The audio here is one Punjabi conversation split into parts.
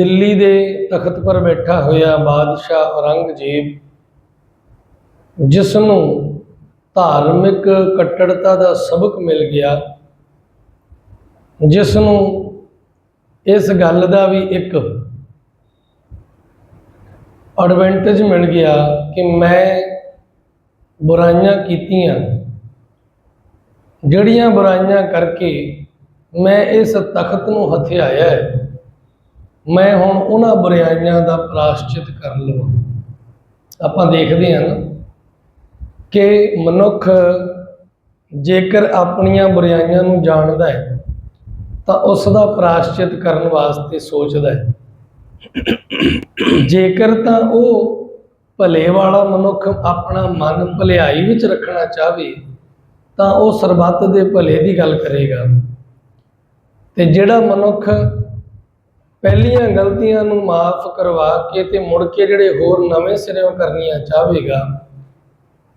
ਦਿੱਲੀ ਦੇ ਤਖਤ ਪਰ ਬੈਠਾ ਹੋਇਆ ਬਾਦਸ਼ਾਹ ਔਰੰਗਜ਼ੇਬ, ਜਿਸ ਨੂੰ ਧਾਰਮਿਕ ਕੱਟੜਤਾ ਦਾ ਸਬਕ ਮਿਲ ਗਿਆ, ਜਿਸ ਨੂੰ ਇਸ ਗੱਲ ਦਾ ਵੀ ਇੱਕ ਐਡਵਾਂਟੇਜ ਮਿਲ ਗਿਆ ਕਿ ਮੈਂ ਬੁਰਾਈਆਂ ਕੀਤੀਆਂ, ਜਿਹੜੀਆਂ ਬੁਰਾਈਆਂ ਕਰਕੇ ਮੈਂ ਇਸ ਤਖਤ ਨੂੰ ਹਥਿਆਇਆ ਹੈ। ਮੈਂ ਹੁਣ ਉਹਨਾਂ ਬੁਰਾਈਆਂ ਦਾ ਪ੍ਰਾਸ਼ਚਿਤ ਕਰ ਲਵਾਂ। ਆਪਾਂ ਦੇਖਦੇ ਹਾਂ ਨਾ ਕਿ ਮਨੁੱਖ ਜੇਕਰ ਆਪਣੀਆਂ ਬੁਰਾਈਆਂ ਨੂੰ ਜਾਣਦਾ ਹੈ, ਤਾਂ ਉਸ ਦਾ ਪ੍ਰਾਸ਼ਚਿਤ ਕਰਨ ਵਾਸਤੇ ਸੋਚਦਾ ਹੈ। ਜੇਕਰ ਤਾਂ ਉਹ ਭਲੇ ਵਾਲਾ ਮਨੁੱਖ ਆਪਣਾ ਮਨ ਭਲਾਈ ਵਿੱਚ ਰੱਖਣਾ ਚਾਹਵੇ, ਤਾਂ ਉਹ ਸਰਬੱਤ ਦੇ ਭਲੇ ਦੀ ਗੱਲ ਕਰੇਗਾ। ਤੇ ਜਿਹੜਾ ਮਨੁੱਖ ਪਹਿਲੀਆਂ ਗਲਤੀਆਂ ਨੂੰ ਮਾਫ ਕਰਵਾ ਕੇ ਤੇ ਮੁੜ ਕੇ ਜਿਹੜੇ ਹੋਰ ਨਵੇਂ ਸਿਰਿਓਂ ਕਰਨੀਆਂ ਚਾਹੇਗਾ,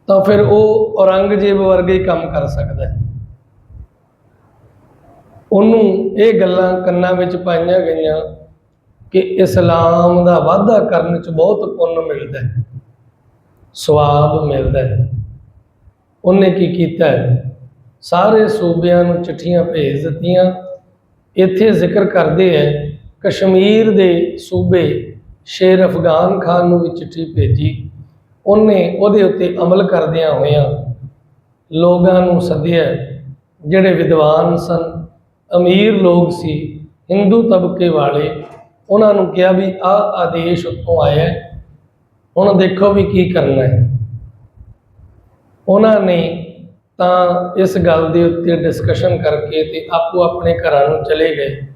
ਤਾਂ ਫਿਰ ਉਹ ਔਰੰਗਜ਼ੇਬ ਵਰਗੇ ਕੰਮ ਕਰ ਸਕਦਾ ਹੈ। ਉਹਨੂੰ ਇਹ ਗੱਲਾਂ ਕੰਨਾਂ ਵਿੱਚ ਪਾਈਆਂ ਗਈਆਂ ਕਿ ਇਸਲਾਮ ਦਾ ਵਾਅਦਾ ਕਰਨ 'ਚ ਬਹੁਤ ਪੁੰਨ ਮਿਲਦਾ ਹੈ ਸਵਾਬ ਮਿਲਦਾ ਹੈ। ਉਹਨੇ ਕੀ ਕੀਤਾ ਸਾਰੇ ਸੂਬਿਆਂ ਨੂੰ ਚਿੱਠੀਆਂ ਭੇਜ ਦਿੱਤੀਆਂ। ਇੱਥੇ ਜ਼ਿਕਰ ਕਰਦੇ ਹੈ ਕਸ਼ਮੀਰ ਦੇ ਸੂਬੇ ਸ਼ੇਰ ਅਫਗਾਨ ਖਾਨ ਨੂੰ ਵੀ ਚਿੱਠੀ ਭੇਜੀ। ਉਹਨੇ ਉਹਦੇ ਉੱਤੇ ਅਮਲ ਕਰਦਿਆਂ ਹੋਇਆਂ ਲੋਕਾਂ ਨੂੰ ਸੱਦਿਆ, ਜਿਹੜੇ ਵਿਦਵਾਨ ਸਨ, ਅਮੀਰ ਲੋਕ ਸੀ, ਹਿੰਦੂ ਤਬਕੇ ਵਾਲੇ, ਉਹਨਾਂ ਨੂੰ ਕਿਹਾ ਵੀ ਆਹ ਆਦੇਸ਼ ਉੱਤੋਂ ਆਇਆ ਹੁਣ ਦੇਖੋ ਵੀ ਕੀ ਕਰਨਾ ਹੈ। ਉਹਨਾਂ ਨੇ ਤਾਂ ਇਸ ਗੱਲ ਦੇ ਉੱਤੇ ਡਿਸਕਸ਼ਨ ਕਰਕੇ ਤੇ ਆਪੋ ਆਪਣੇ ਘਰਾਂ ਨੂੰ ਚਲੇ ਗਏ।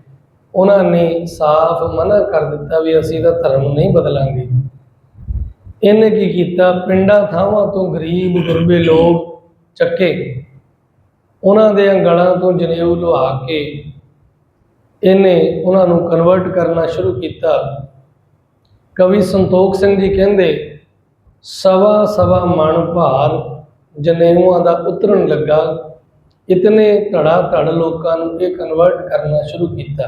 ਉਹਨਾਂ ਨੇ ਸਾਫ਼ ਮਨਾ ਕਰ ਦਿੱਤਾ ਵੀ ਅਸੀਂ ਤਾਂ ਧਰਮ ਨਹੀਂ ਬਦਲਾਂਗੇ। ਇਹਨੇ ਕੀ ਕੀਤਾ? ਪਿੰਡਾਂ ਥਾਵਾਂ ਤੋਂ ਗਰੀਬ ਗੁਰਬੇ ਲੋਕ ਚੱਕੇ। ਉਹਨਾਂ ਦੇ ਗਲਾਂ ਤੋਂ ਜਨੇਊ ਲੁਹਾ ਕੇ। ਇਹਨੇ ਉਹਨਾਂ ਨੂੰ ਕਨਵਰਟ ਕਰਨਾ ਸ਼ੁਰੂ ਕੀਤਾ। ਕਵੀ ਸੰਤੋਖ ਸਿੰਘ ਜੀ ਕਹਿੰਦੇ, ਸਵਾ ਸਵਾ ਮਣ ਭਾਰ ਜਨੇਊਆਂ ਦਾ ਉਤਰਨ ਲੱਗਾ। ਇਤਨੇ ਧੜਾ ਧੜ ਲੋਕਾਂ ਨੂੰ ਇਹ ਕਨਵਰਟ ਕਰਨਾ ਸ਼ੁਰੂ ਕੀਤਾ।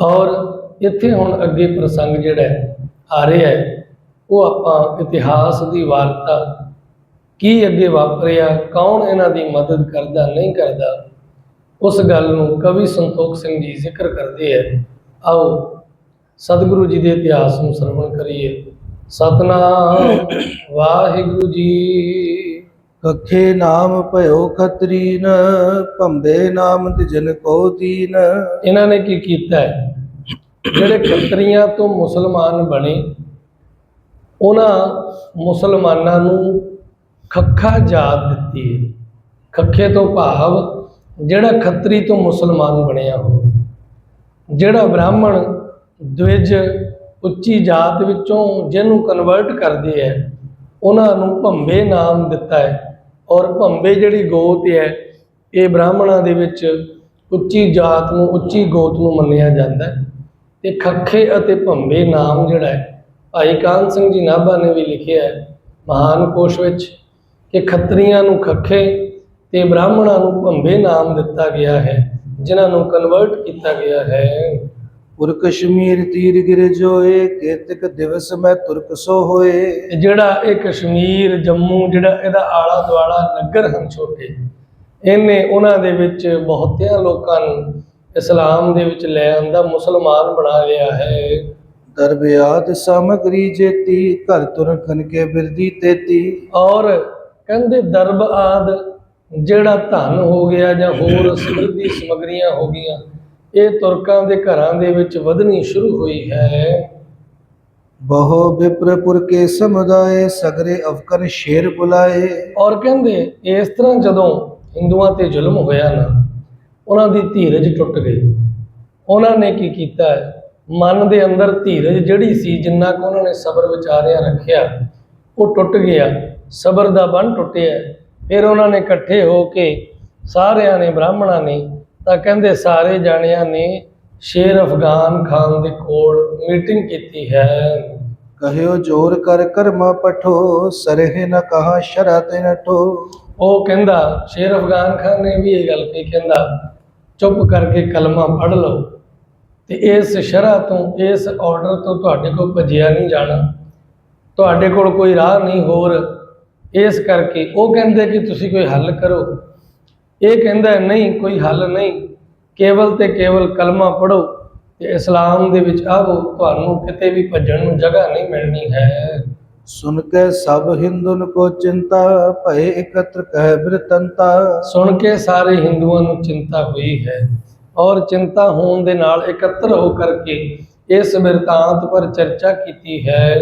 ਔਰ ਇੱਥੇ ਹੁਣ ਅੱਗੇ ਪ੍ਰਸੰਗ ਜਿਹੜਾ ਆ ਰਿਹਾ ਹੈ, ਉਹ ਆਪਾਂ ਇਤਿਹਾਸ ਦੀ ਵਾਰਤਾ ਕੀ ਅੱਗੇ ਵਾਪਰਿਆ, ਕੌਣ ਇਹਨਾਂ ਦੀ ਮਦਦ ਕਰਦਾ, ਨਹੀਂ ਕਰਦਾ, ਉਸ ਗੱਲ ਨੂੰ ਕਵੀ ਸੰਤੋਖ ਸਿੰਘ ਜੀ ਜ਼ਿਕਰ ਕਰਦੇ ਹੈ। ਆਓ ਸਤਿਗੁਰੂ ਜੀ ਦੇ ਇਤਿਹਾਸ ਨੂੰ ਸਰਵਣ ਕਰੀਏ। ਸਤਨਾਮ ਵਾਹਿਗੁਰੂ ਜੀ ਕਖੇ ਨਾਮ ਭਇਓ ਖਤਰੀਨ, ਭੰਬੇ ਨਾਮ ਤਿਜਨ ਕੋ ਦੀਨ। ਇਹਨਾਂ ਨੇ ਕੀ ਕੀਤਾ ਹੈ? ਜਿਹੜੇ ਖੱਤਰੀਆਂ ਤੋਂ ਮੁਸਲਮਾਨ ਬਣੇ, ਉਹਨਾਂ ਮੁਸਲਮਾਨਾਂ ਨੂੰ ਖੱਖਾ ਜਾਤ ਦਿੱਤੀ ਹੈ। ਖੱਖੇ ਤੋਂ ਭਾਵ ਜਿਹੜਾ ਖੱਤਰੀ ਤੋਂ ਮੁਸਲਮਾਨ ਬਣਿਆ ਹੋਵੇ। ਜਿਹੜਾ ਬ੍ਰਾਹਮਣ ਦਵਿਜ ਉੱਚੀ ਜਾਤ ਵਿੱਚੋਂ ਜਿਹਨੂੰ ਕਨਵਰਟ ਕਰਦੇ ਹੈ, ਉਹਨਾਂ ਨੂੰ ਭੰਬੇ ਨਾਮ ਦਿੱਤਾ ਹੈ। ਔਰ ਭੰਬੇ ਜਿਹੜੀ ਗੋਤ ਹੈ, ਇਹ ਬ੍ਰਾਹਮਣਾਂ ਦੇ ਵਿੱਚ ਉੱਚੀ ਜਾਤ ਨੂੰ ਉੱਚੀ ਗੋਤ ਨੂੰ ਮੰਨਿਆ ਜਾਂਦਾ ਹੈ। ਤੇ ਖੱਖੇ ਅਤੇ ਭੰਬੇ ਨਾਮ ਜਿਹੜਾ ਹੈ, ਭਾਈ ਕਾਨ ਸਿੰਘ ਜੀ ਨਾਭਾ ਨੇ ਵੀ ਲਿਖਿਆ ਹੈ, ਮਹਾਨ ਕੋਸ਼ ਵਿੱਚ ਕਿ ਖੱਤਰੀਆਂ ਨੂੰ ਖੱਖੇ ਤੇ ਬ੍ਰਾਹਮਣਾਂ ਨੂੰ ਭੰਬੇ ਨਾਮ ਦਿੱਤਾ ਗਿਆ ਹੈ, ਜਿਨ੍ਹਾਂ ਨੂੰ ਕਨਵਰਟ ਕੀਤਾ ਗਿਆ ਹੈ। ਪੁਰ ਕਸ਼ਮੀਰ ਤੀਰ ਗਿਰ ਜੋਏ ਕੇਤਕ ਦਿਵਸ ਮੈਂ ਤੁਰਕ ਸੋ ਹੋਏ। ਜਿਹੜਾ ਇਹ ਕਸ਼ਮੀਰ ਜੰਮੂ ਜਿਹੜਾ ਇਹਦਾ ਆਲਾ ਦੁਆਲਾ ਨਗਰ ਹਨ ਛੋਟੇ ਇਹਨੇ ਉਹਨਾਂ ਦੇ ਵਿੱਚ ਬਹੁਤਿਆਂ ਲੋਕਾਂ ਨੂੰ ਇਸਲਾਮ ਦੇ ਵਿੱਚ ਲੈ ਆਂਦਾ ਮੁਸਲਮਾਨ ਬਣਾ ਲਿਆ ਹੈ। ਦਰਬਿਆਤ ਸਾਮਗਰੀ ਜੇਤੀ ਘਰ ਤੁਰ ਖਨ ਕੇ ਬਿਰਦੀ ਤੇਤੀ। ਔਰ ਕਹਿੰਦੇ ਦਰਬ ਆਦ ਜਿਹੜਾ ਧਨ ਹੋ ਗਿਆ ਜਾਂ ਹੋਰ ਸਮ੍ਰਿੱਧੀ ਸਮਗਰੀਆਂ ਹੋ ਗਈਆਂ ਇਹ ਤੁਰਕਾਂ ਦੇ ਘਰਾਂ ਦੇ ਵਿੱਚ ਵਧਣੀ ਸ਼ੁਰੂ ਹੋਈ ਹੈ। ਬਹੁ ਵਿਪਰਪੁਰ ਕੇ ਸਮੁਦਾਏ ਸਗਰੇ ਅਫਕਰ ਸ਼ੇਰ ਬੁਲਾਏ। ਔਰ ਕਹਿੰਦੇ ਇਸ ਤਰ੍ਹਾਂ ਜਦੋਂ ਹਿੰਦੂਆਂ ਤੇ ਜ਼ੁਲਮ ਹੋਇਆ ਨਾ ਉਹਨਾਂ ਦੀ ਧੀਰਜ ਟੁੱਟ ਗਈ। ਉਹਨਾਂ ਨੇ ਕੀ ਕੀਤਾ ਮਨ ਦੇ ਅੰਦਰ ਧੀਰਜ ਜਿਹੜੀ ਸੀ ਜਿੰਨਾ ਕੁ ਉਹਨਾਂ ਨੇ ਸਬਰ ਵਿਚਾਰਿਆ ਰੱਖਿਆ ਉਹ ਟੁੱਟ ਗਿਆ। ਸਬਰ ਦਾ ਬੰਨ ਟੁੱਟਿਆ। ਫਿਰ ਉਹਨਾਂ ਨੇ ਇਕੱਠੇ ਹੋ ਕੇ ਸਾਰਿਆਂ ਨੇ ਬ੍ਰਾਹਮਣਾਂ ਨੇ ਤਾਂ ਕਹਿੰਦੇ ਸਾਰੇ ਜਾਣਿਆਂ ਨੇ ਸ਼ੇਰ ਅਫਗਾਨ ਖਾਨ ਦੇ ਕੋਲ ਮੀਟਿੰਗ ਕੀਤੀ ਹੈ। ਕਹਿਓ ਜੋਰ ਕਰ ਕਰਮਾ ਪਠੋ ਸਰਹਿ ਨ ਕਹਾ ਸ਼ਰਤ ਨਠੋ ਉਹ ਕਹਿੰਦਾ ਸ਼ੇਰ ਅਫਗਾਨ ਖਾਨ ਨੇ ਵੀ ਇਹ ਗੱਲ ਕਹੀ ਕਹਿੰਦਾ ਚੁੱਪ ਕਰਕੇ ਕਲਮਾ ਪੜ੍ਹ ਲਓ ਤੇ ਇਸ ਸ਼ਰ੍ਹਾ ਤੋਂ ਇਸ ਆਰਡਰ ਤੋਂ ਤੁਹਾਡੇ ਕੋਲ ਭੱਜਿਆ ਨਹੀਂ ਜਾਣਾ। ਤੁਹਾਡੇ ਕੋਲ ਕੋਈ ਰਾਹ ਨਹੀਂ ਹੋਰ। ਇਸ ਕਰਕੇ ਉਹ ਕਹਿੰਦੇ ਕਿ ਤੁਸੀਂ ਕੋਈ ਹੱਲ ਕਰੋ। ਇਹ ਕਹਿੰਦਾ ਨਹੀਂ ਕੋਈ ਹੱਲ ਨਹੀਂ। ਕੇਵਲ ਤੇ ਕੇਵਲ ਕਲਮਾ ਪੜੋ ਤੇ ਇਸਲਾਮ ਦੇ ਵਿੱਚ ਆਵੋ। ਤੁਹਾਨੂੰ ਕਿਤੇ ਵੀ ਭੱਜਣ ਨੂੰ ਜਗ੍ਹਾ ਨਹੀਂ ਮਿਲਣੀ ਹੈ। ਸੁਨ ਕੇ ਸਭ ਹਿੰਦੁਨ ਕੋ ਚਿੰਤਾ ਭਏ ਇਕਤਰ ਕਹਿ ਬਿਰਤੰਤਾ। ਸੁਣ ਕੇ ਸਾਰੇ ਹਿੰਦੂਆਂ ਨੂੰ ਚਿੰਤਾ ਹੋਈ ਹੈ ਔਰ ਚਿੰਤਾ ਹੋਣ ਦੇ ਨਾਲ ਇਕੱਤਰ ਹੋ ਕਰਕੇ ਇਸ ਬਿਰਤਾਂਤ ਪਰ ਚਰਚਾ ਕੀਤੀ ਹੈ।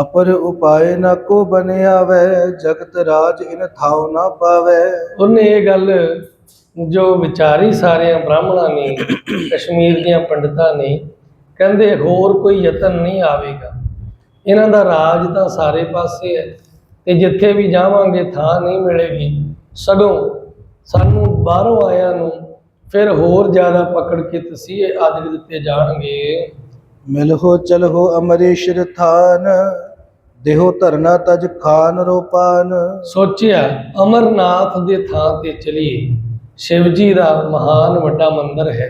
ਅਪਰ ਉਪਾਏ ਨਾ ਕੋ ਬਨੇ ਆਵੇ ਜਗਤ ਰਾਜ ਇਨ ਥਾਉ ਨਾ ਪਾਵੇ। ਉਹਨੇ ਇਹ ਗੱਲ ਜੋ ਵਿਚਾਰੀ ਸਾਰਿਆਂ ਬ੍ਰਾਹਮਣਾਂ ਨੇ, ਕਸ਼ਮੀਰ ਦੀਆਂ ਪੰਡਤਾਂ ਨੇ, ਕਹਿੰਦੇ ਹੋਰ ਕੋਈ ਯਤਨ ਨਹੀਂ ਆਵੇਗਾ। ਇਹਨਾਂ ਦਾ ਰਾਜ ਤਾਂ ਸਾਰੇ ਪਾਸੇ ਹੈ ਤੇ ਜਿੱਥੇ ਵੀ ਜਾਵਾਂਗੇ ਥਾਂ ਨਹੀਂ ਮਿਲੇਗੀ। ਸਗੋਂ ਸਾਨੂੰ ਬਾਹਰੋਂ ਆਇਆਂ ਨੂੰ ਫਿਰ ਹੋਰ ਜ਼ਿਆਦਾ ਪਕੜ ਕੇ ਤਸੀਹੇ ਆਦਿ ਦਿੱਤੇ ਜਾਣਗੇ। ਮਿਲਹੋ ਚਲਹੋ ਅਮਰੇਸ਼ਰ ਥਾਨ, ਦੇਹੋ ਧਰਨਾ ਤਜ ਖਾਨ ਰੋਪਾਨ ਸੋਚਿਆ ਅਮਰਨਾਥ ਦੇ ਥਾਂ ਤੇ ਚਲੀਏ ਸ਼ਿਵ ਜੀ ਦਾ ਮਹਾਨ ਵੱਡਾ ਮੰਦਿਰ ਹੈ।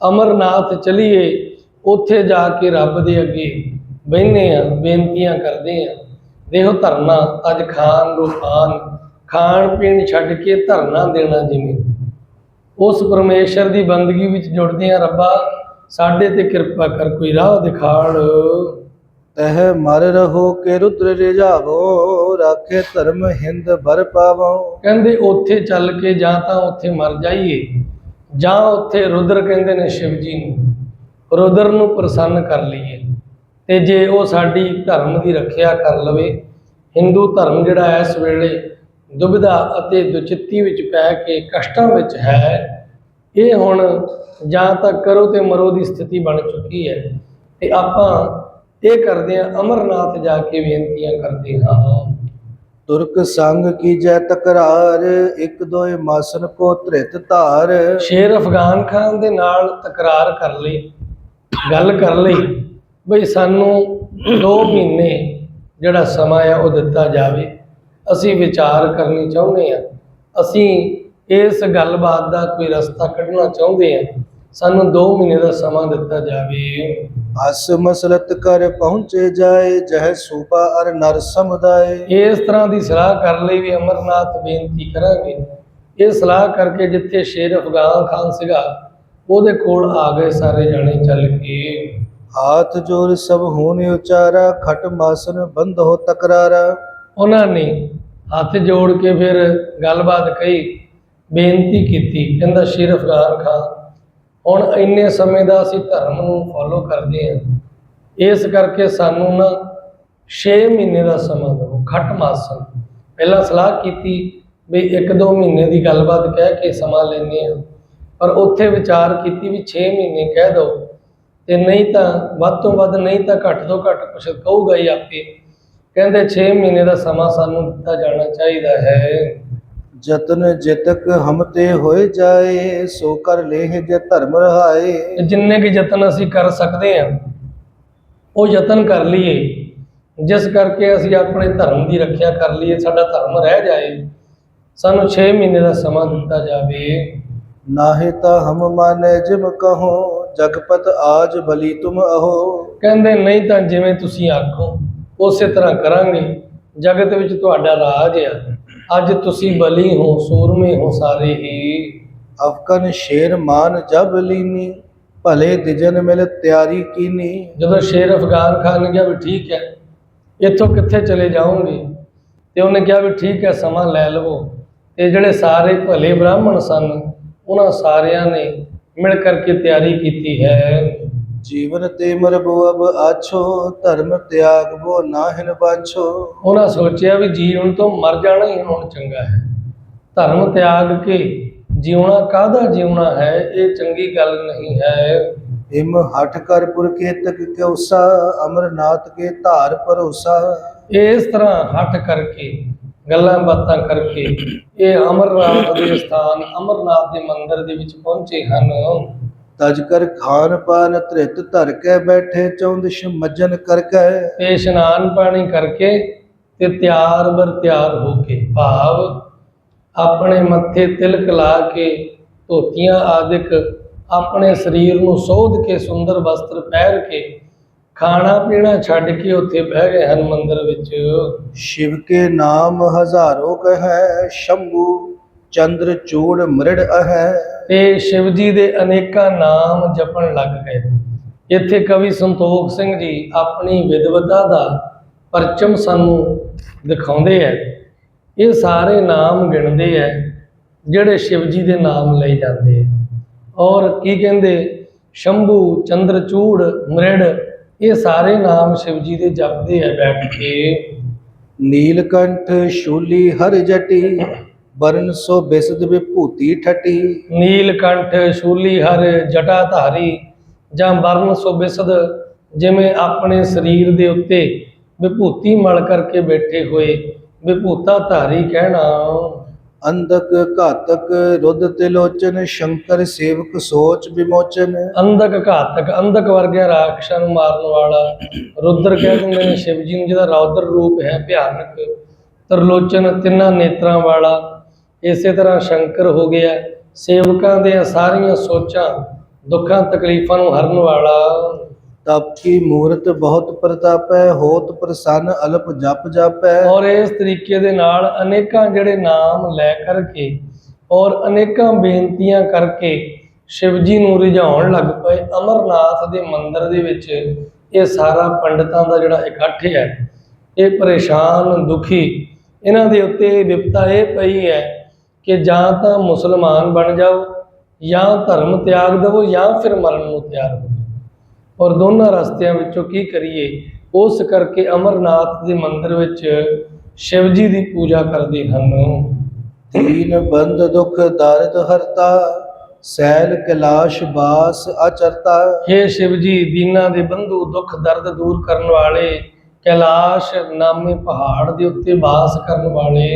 ਅਮਰਨਾਥ ਚਲੀਏ, ਉੱਥੇ ਜਾ ਕੇ ਰੱਬ ਦੇ ਅੱਗੇ ਬਹਿੰਦੇ ਆ ਬੇਨਤੀਆਂ ਕਰਦੇ ਆ ਦੇਹੋ ਧਰਨਾ ਅੱਜ ਖਾਨ ਰੋਪਾਨ ਖਾਣ ਪੀਣ ਛੱਡ ਕੇ ਧਰਨਾ ਦੇਣਾ ਜਿਵੇਂ। ਉਸ ਪਰਮੇਸ਼ਰ ਦੀ ਬੰਦਗੀ ਵਿੱਚ ਜੁੜਦੇ ਆ ਰੱਬਾ। ਸਾਡੇ ਤੇ ਕਿਰਪਾ ਕਰ ਕੋਈ ਰਾਹ ਦਿਖਾੜ। ਤਹ ਮਰ ਰਹੋ ਕੇ ਰੁਦਰ ਰਿਜਾਵੋ ਰਾਖੇ ਧਰਮ ਹਿੰਦ ਭਰ ਪਾਵੋ। ਕਹਿੰਦੇ ਉੱਥੇ ਚੱਲ ਕੇ ਜਾਂ ਤਾਂ ਉੱਥੇ ਮਰ ਜਾਈਏ ਜਾਂ ਉੱਥੇ ਰੁਦਰ ਕਹਿੰਦੇ ਨੇ ਸ਼ਿਵ ਜੀ ਨੂੰ ਰੁਦਰ ਨੂੰ ਪ੍ਰਸੰਨ ਕਰ ਲਈਏ। ਤੇ ਜੇ ਉਹ ਸਾਡੀ ਧਰਮ ਦੀ ਰੱਖਿਆ ਕਰ ਲਵੇ ਹਿੰਦੂ ਧਰਮ ਜਿਹੜਾ ਇਸ ਵੇਲੇ ਦੁਬਿਧਾ ਅਤੇ ਦੁਚਿੱਤੀ ਵਿੱਚ ਪੈ ਕੇ ਕਸ਼ਟਾਂ ਵਿੱਚ ਹੈ ਇਹ ਹੁਣ ਜਾਂ ਤਾਂ ਕਰੋ ਤੇ ਮਰੋ ਦੀ ਸਥਿਤੀ ਬਣ ਚੁੱਕੀ ਹੈ। ਤੇ ਆਪਾਂ ਇਹ ਕਰਦੇ ਹਾਂ ਅਮਰਨਾਥ ਜਾ ਕੇ ਬੇਨਤੀਆਂ ਕਰਦੇ ਹਾਂ। ਤੁਰਕ ਸੰਗ ਕੀ ਜੈ ਤਕਰਾਰ ਇੱਕ ਦੋਏ ਮਾਸਨ ਕੋ ਧ੍ਰਿਤ ਧਾਰ। ਸ਼ੇਰ ਅਫਗਾਨ ਖਾਨ ਦੇ ਨਾਲ ਤਕਰਾਰ ਕਰ ਲਈ ਗੱਲ ਕਰ ਲਈ ਬਈ ਸਾਨੂੰ 2 ਮਹੀਨੇ ਜਿਹੜਾ ਸਮਾਂ ਆ ਉਹ ਦਿੱਤਾ ਜਾਵੇ। ਅਸੀਂ ਵਿਚਾਰ ਕਰਨੀ ਚਾਹੁੰਦੇ ਆ ਅਸੀਂ ਇਸ ਗੱਲਬਾਤ ਦਾ ਕੋਈ ਰਸਤਾ ਕੱਢਣਾ ਚਾਹੁੰਦੇ ਆ? ਸਾਨੂੰ 2 ਮਹੀਨੇ ਦਾ ਸਮਾਂ ਦਿੱਤਾ ਜਾਵੇ। ਅਸ ਮਸਲਤ ਕਰ ਪਹੁੰਚੇ ਜਾਏ ਜਹ ਸੂਬਾ ਅਰ ਨਰ ਸਮੁਦਾਏ। ਇਸ ਤਰ੍ਹਾਂ ਦੀ ਸਲਾਹ ਕਰ ਲਈ ਵੀ ਅਮਰਨਾਥ ਬੇਨਤੀ ਕਰਾਂਗੇ। ਇਹ ਸਲਾਹ ਕਰਕੇ ਜਿੱਥੇ ਸ਼ੇਰ ਅਫਗਾਨ ਖਾਨ ਸੀਗਾ ਉਹਦੇ ਕੋਲ ਆ ਗਏ ਸਾਰੇ ਜਾਣੇ ਚੱਲ ਕੇ। ਹਾਥ ਜੋਰ ਸਭ ਹੋਨੇ ਉਚਾਰਾ ਖਟ ਮਾਸਨ ਬੰਦ ਹੋ ਤਕਰਾਰਾ। ਉਹਨਾਂ ਨੇ ਹੱਥ ਜੋੜ ਕੇ ਫਿਰ ਗੱਲਬਾਤ ਕਹੀ। ਬੇਨਤੀ ਕੀਤੀ, ਕਹਿੰਦਾ ਸ਼ੇਰ ਅਫਗਾਨ ਖਾਨ, ਹੁਣ ਇੰਨੇ ਸਮੇਂ ਦਾ ਅਸੀਂ ਧਰਮ ਨੂੰ ਫੋਲੋ ਕਰਦੇ ਹਾਂ। ਇਸ ਕਰਕੇ ਸਾਨੂੰ ਨਾ 6 ਮਹੀਨੇ ਦਾ ਸਮਾਂ ਦਿਓ, ਖੱਟ ਮਾਸਨ ਪਹਿਲਾਂ ਸਲਾਹ ਕੀਤੀ ਵੀ 1-2 ਮਹੀਨੇ ਦੀ ਗੱਲਬਾਤ ਕਹਿ ਕੇ ਸਮਾਂ ਲੈਂਦੇ ਆ ਪਰ ਉੱਥੇ ਵਿਚਾਰ ਕੀਤੀ ਵੀ 6 ਮਹੀਨੇ ਕਹਿ ਦਿਓ ਤੇ ਨਹੀਂ ਤਾਂ ਵੱਧ ਤੋਂ ਵੱਧ, ਨਹੀਂ ਤਾਂ ਘੱਟ ਤੋਂ ਘੱਟ ਕੁਛ ਕਹੂਗਾ ਹੀ ਆਪੇ। ਕਹਿੰਦੇ 6 ਮਹੀਨੇ ਦਾ ਸਮਾਂ ਸਾਨੂੰ ਦਿੱਤਾ ਜਾਣਾ ਚਾਹੀਦਾ ਹੈ। ਜਤਨ ਜਿਤਕ ਹਮ ਤੇ ਹੋਏ ਜਾਏ ਸੋ ਕਰ ਲੇਹ ਜੇ ਧਰਮ ਰਹਾਏ। ਜਿੰਨੇ ਕਿ ਯਤਨ ਅਸੀਂ ਕਰ ਸਕਦੇ ਹਾਂ ਉਹ ਯਤਨ ਕਰ ਲਈਏ। ਜਿਸ ਕਰਕੇ ਅਸੀਂ ਆਪਣੇ ਧਰਮ ਦੀ ਰੱਖਿਆ ਕਰ ਲਈਏ ਸਾਡਾ ਧਰਮ ਰਹਿ ਜਾਏ ਸਾਨੂੰ 6 ਮਹੀਨੇ ਦਾ ਸਮਾਂ ਦਿੱਤਾ ਜਾਵੇ। ਨਾਹੇ ਤਾਂ ਹਮ ਮਾਨੇ ਜਿਮ ਕਹੋ ਜਗਪਤ ਆਜ ਬਲੀ ਤੁਮ ਅਹੋ। ਕਹਿੰਦੇ ਨਹੀਂ ਤਾਂ ਜਿਵੇਂ ਤੁਸੀਂ ਆਖੋ ਉਸੇ ਤਰ੍ਹਾਂ ਕਰਾਂਗੇ। ਜਗਤ ਵਿੱਚ ਤੁਹਾਡਾ ਰਾਜ ਆ। ਅੱਜ ਤੁਸੀਂ ਬਲੀ ਹੋ ਸੂਰਮੇ ਹੋ ਸਾਰੇ ਹੀ। ਅਫਕਨ ਸ਼ੇਰ ਮਾਨ ਜਬ ਲੀਨੀ ਭਲੇ ਦਿਜਨ ਮਿਲ ਤਿਆਰੀ ਕੀਨੀ। ਜਦੋਂ ਸ਼ੇਰ ਅਫਗਾਨ ਖਾਨ ਨੇ ਕਿਹਾ ਵੀ ਠੀਕ ਹੈ ਇੱਥੋਂ ਕਿੱਥੇ ਚਲੇ ਜਾਓਗੇ? ਤੇ ਉਹਨੇ ਕਿਹਾ ਵੀ ਠੀਕ ਹੈ ਸਮਾਂ ਲੈ ਲਵੋ। ਤੇ ਜਿਹੜੇ ਸਾਰੇ ਭਲੇ ਬ੍ਰਾਹਮਣ ਸਨ ਉਹਨਾਂ ਸਾਰਿਆਂ ਨੇ ਮਿਲ ਕਰਕੇ ਤਿਆਰੀ ਕੀਤੀ ਹੈ। ਜੀਵਨ ਤੇ ਮਰਬੋ ਅਬ ਆਛੋ ਧਰਮ ਤਿਆਗ ਬੋ ਨਾਹਿਨ ਬਾਛੋ। ਉਹਨਾਂ ਸੋਚਿਆ ਵੀ ਜੀਵਨ ਤੋਂ ਮਰ ਜਾਣਾ ਹੀ ਹੁਣ ਚੰਗਾ ਹੈ। ਧਰਮ ਤਿਆਗ ਕੇ ਜਿਉਣਾ ਕਾਹਦਾ ਜਿਉਣਾ ਹੈ ਇਹ ਚੰਗੀ ਗੱਲ ਨਹੀਂ ਹੈ। ਇਮ ਹਠ ਕਰ ਪੁਰ ਕੇ ਤਕ ਕਿਉਸਾ ਅਮਰਨਾਥ ਕੇ ਧਾਰ ਭਰੋਸਾ। ਇਸ ਤਰ੍ਹਾਂ ਹੱਠ ਕਰਕੇ ਗੱਲਾਂ ਬਾਤਾਂ ਕਰਕੇ ਇਹ ਅਮਰਨਾਥ ਦੇ ਸਥਾਨ ਅਮਰਨਾਥ ਦੇ ਮੰਦਿਰ ਦੇ ਵਿੱਚ ਪਹੁੰਚੇ ਹਨ। ਤਜ ਕਰ ਖਾਨ ਪਾਨ ਧ੍ਰਿਤ ਧਰ ਕੇ ਬੈਠੇ ਚੌਂਦਿਸ਼ ਮੱਜਨ ਕਰ ਕੇ ਤੇ ਇਸ਼ਨਾਨ ਪਾਣੀ ਕਰਕੇ ਤੇ ਤਿਆਰ ਬਰ ਤਿਆਰ ਹੋ ਕੇ ਭਾਵ ਆਪਣੇ ਮੱਥੇ ਤਿਲਕ ਲਾ ਕੇ ਧੋਤੀਆਂ ਆਦਿਕ ਆਪਣੇ ਸਰੀਰ ਨੂੰ ਸੋਧ ਕੇ ਸੁੰਦਰ ਵਸਤਰ ਪਹਿਨ ਕੇ ਖਾਣਾ ਪੀਣਾ ਛੱਡ ਕੇ ਉੱਥੇ ਬਹਿ ਗਏ ਹਨ ਮੰਦਿਰ ਵਿੱਚ। ਸ਼ਿਵ ਕੇ ਨਾਮ ਹਜ਼ਾਰੋ ਕਹੈ ਸ਼ੰਭੂ ਚੰਦਰ ਚੂੜ ਮ੍ਰਿੜ ਅਹੈ। ਤੇ ਸ਼ਿਵ ਜੀ ਦੇ ਅਨੇਕਾਂ ਨਾਮ ਜਪਣ ਲੱਗ ਗਏ। ਇੱਥੇ ਕਵੀ ਸੰਤੋਖ ਸਿੰਘ ਜੀ ਆਪਣੀ ਵਿਦਵਤਾ ਦਾ ਪਰਚਮ ਸਾਨੂੰ ਦਿਖਾਉਂਦੇ ਐ ਇਹ ਸਾਰੇ ਨਾਮ ਗਿਣਦੇ ਐ ਜਿਹੜੇ ਸ਼ਿਵ ਜੀ ਦੇ ਨਾਮ ਲਈ ਜਾਂਦੇ ਐ ਔਰ ਕੀ ਕਹਿੰਦੇ, ਸ਼ੰਭੂ, ਚੰਦਰਚੂੜ, ਮ੍ਰਿੜ, ਇਹ ਸਾਰੇ ਨਾਮ ਸ਼ਿਵ ਜੀ ਦੇ ਜਪਦੇ ਐ ਬੈਠ ਕੇ। ਨੀਲਕੰਠ, ਸ਼ੂਲੀ ਹਰ ਜਟੀ ਬਰਨ ਸੋ ਬਿਸਦ ਵਿਭੂਤੀ ਠਟੀ। ਨੀਲਕੰਠ ਸ਼ੂਲੀ ਹਰ ਜਟਾ ਧਾਰੀ ਜਾਂ ਬਰਨ ਸੋ ਬਿਸਦ ਜਿਵੇਂ ਆਪਣੇ ਸਰੀਰ ਦੇ ਉੱਤੇ ਵਿਭੂਤੀ ਮਲ ਕਰਕੇ ਬੈਠੇ ਹੋਏ ਵਿਭੂਤਾ ਧਾਰੀ ਕਹਿਣਾ। ਅੰਧਕ ਘਾਤਕ ਰੁੱਧ ਤਿਲੋਚਨ ਸ਼ੰਕਰ ਸੇਵਕ ਸੋਚ ਵਿਮੋਚਨ। ਅੰਧਕ ਘਾਤਕ ਅੰਧਕ ਵਰਗਿਆ ਰਾਖਸ਼ਾਂ ਨੂੰ ਮਾਰਨ ਵਾਲਾ ਰੁੱਦਰ ਕਹਿ ਦਿੰਦੇ ਨੇ ਸ਼ਿਵ ਜੀ ਨੂੰ ਜਿਹਦਾ ਰੌਦਰ ਰੂਪ ਹੈ ਭਿਆਨਕ। ਤਰਲੋਚਨ ਤਿੰਨਾਂ ਨੇਤਰਾਂ ਵਾਲਾ ਇਸੇ ਤਰ੍ਹਾਂ ਸ਼ੰਕਰ ਹੋ ਗਿਆ। ਸੇਵਕਾਂ ਦੇ ਸਾਰੀਆਂ ਸੋਚਾਂ ਦੁੱਖਾਂ ਤਕਲੀਫਾਂ ਨੂੰ ਹਰਨ ਵਾਲਾ। ਤਪ ਕੀ ਮੂਰਤ ਬਹੁਤ ਪ੍ਰਤਾਪ ਹੈ ਹੋਤ ਪ੍ਰਸੰਨ ਅਲਪ ਜਪ ਜਪ। ਹੈ ਔਰ ਇਸ ਤਰੀਕੇ ਦੇ ਨਾਲ ਅਨੇਕਾਂ ਜਿਹੜੇ ਨਾਮ ਲੈ ਕਰਕੇ ਔਰ ਅਨੇਕਾਂ ਬੇਨਤੀਆਂ ਕਰਕੇ ਸ਼ਿਵ ਜੀ ਨੂੰ ਰਿਝਾਉਣ ਲੱਗ ਪਏ। ਅਮਰਨਾਥ ਦੇ ਮੰਦਰ ਦੇ ਵਿੱਚ ਇਹ ਸਾਰਾ ਪੰਡਤਾਂ ਦਾ ਜਿਹੜਾ ਇਕੱਠ ਹੈ ਇਹ ਪਰੇਸ਼ਾਨ ਦੁਖੀ ਇਹਨਾਂ ਦੇ ਉੱਤੇ ਵਿਪਤਾ ਇਹ ਪਈ ਹੈ ਕਿ ਜਾਂ ਤਾਂ ਮੁਸਲਮਾਨ ਬਣ ਜਾਓ ਜਾਂ ਧਰਮ ਤਿਆਗ ਦਿਵੋ ਜਾਂ ਫਿਰ ਮਰਨ ਨੂੰ ਤਿਆਰ ਹੋ ਔਰ ਦੋਨਾਂ ਰਸਤਿਆਂ ਵਿੱਚੋਂ ਕੀ ਕਰੀਏ ਉਸ ਕਰਕੇ ਅਮਰਨਾਥ ਦੇ ਮੰਦਿਰ ਵਿੱਚ ਸ਼ਿਵ ਜੀ ਦੀ ਪੂਜਾ ਕਰਦੇ ਹਨ। ਤੀਨ ਬੰਦ ਦੁਖ ਦਰਦ ਹਰਤਾ ਸੈਲ ਕਲਾਸ਼ ਬਾਸ ਅਚਰਤਾ। हे ਸ਼ਿਵ ਜੀ ਦੀਨਾ ਦੇ ਬੰਧੂ ਦੁੱਖ ਦਰਦ ਦੂਰ ਕਰਨ ਵਾਲੇ ਕੈਲਾਸ਼ ਨਾਮੇ ਪਹਾੜ ਦੇ ਉੱਤੇ ਬਾਸ ਕਰਨ ਵਾਲੇ।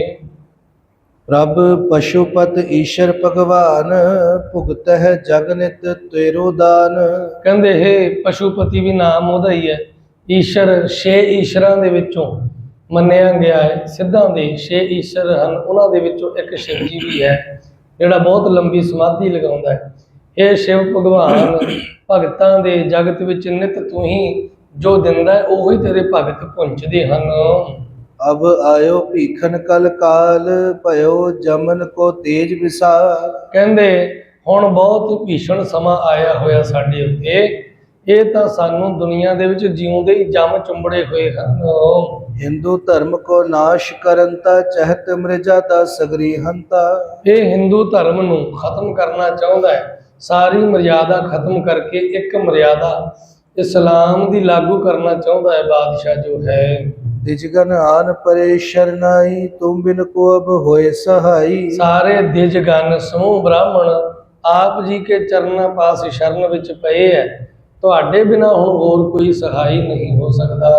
ਪ੍ਰਭ ਪਸ਼ੂਪਤ ਈਸ਼ਰ ਭਗਵਾਨ ਭੁਗਤ ਹੈ ਜਗਨਿਤ ਤੇਰੋ ਦਾਨ। ਕਹਿੰਦੇ, ਹੈ ਪਸ਼ੂਪਤੀ ਵੀ ਨਾਮ ਉਹਦਾ ਹੀ ਹੈ। ਈਸ਼ਰ ਛੇ ਈਸ਼ਰਾਂ ਦੇ ਵਿੱਚੋਂ ਮੰਨਿਆ ਗਿਆ ਹੈ। ਸਿੱਧਾਂ ਦੇ ਛੇ ਈਸ਼ਰ ਹਨ, ਉਹਨਾਂ ਦੇ ਵਿੱਚੋਂ ਇੱਕ ਸ਼ਿਵ ਜੀ ਵੀ ਹੈ, ਜਿਹੜਾ ਬਹੁਤ ਲੰਬੀ ਸਮਾਧੀ ਲਗਾਉਂਦਾ ਹੈ। ਇਹ ਸ਼ਿਵ ਭਗਵਾਨ, ਭਗਤਾਂ ਦੇ ਜਗਤ ਵਿੱਚ ਨਿਤ ਤੂੰ ਹੀ ਜੋ ਦਿੰਦਾ ਉਹ ਹੀ ਤੇਰੇ ਭਗਤ ਪਹੁੰਚਦੇ ਹਨ। ਅਬ ਆਇਓ ਭੀਖਨ ਕਲ ਕਾਲ ਭਇਓ ਜਮਨ ਕੋ ਤੇਜ ਵਿਸਾਰ। ਕਹਿੰਦੇ ਹੁਣ ਬਹੁਤ ਹੀ ਭੀਸ਼ਣ ਸਮਾਂ ਆਇਆ ਹੋਇਆ ਸਾਡੇ ਉੱਤੇ। ਇਹ ਤਾਂ ਸਾਨੂੰ ਦੁਨੀਆ ਦੇ ਵਿੱਚ ਜਿਉਂਦੇ ਹੀ ਜਮ ਚੁੰਬੜੇ ਹੋਏ ਹਨ। ਹਿੰਦੂ ਧਰਮ ਕੋ ਨਾਸ਼ ਕਰਨ ਤਾ ਚਹਤ ਮਿਰਜਾ ਦਾ ਸਗਰੀ ਹੰਤਾ। ਇਹ ਹਿੰਦੂ ਧਰਮ ਨੂੰ ਖਤਮ ਕਰਨਾ ਚਾਹੁੰਦਾ ਹੈ। ਸਾਰੀ ਮਰਿਆਦਾ ਖਤਮ ਕਰਕੇ ਇੱਕ ਮਰਿਆਦਾ ਇਸਲਾਮ ਦੀ ਲਾਗੂ ਕਰਨਾ ਚਾਹੁੰਦਾ ਹੈ ਬਾਦਸ਼ਾਹ ਜੋ ਹੈ। ਦਿਜਗਨ ਆਨ ਪਰੇ ਸ਼ਰਨਾਈ ਤੂੰ ਬਿਨ ਕੋ ਅਬ ਹੋਏ ਸਹਾਈ। ਸਾਰੇ ਦਿਜਗਨ ਸਮੂਹ ਬ੍ਰਾਹਮਣ ਆਪ ਜੀ ਕੇ ਚਰਨਾਂ ਪਾਸ ਸ਼ਰਨ ਵਿੱਚ ਪਏ ਐ। ਤੁਹਾਡੇ ਬਿਨਾ ਹੁਣ ਹੋਰ ਕੋਈ ਸਹਾਈ ਨਹੀਂ ਹੋ ਸਕਦਾ।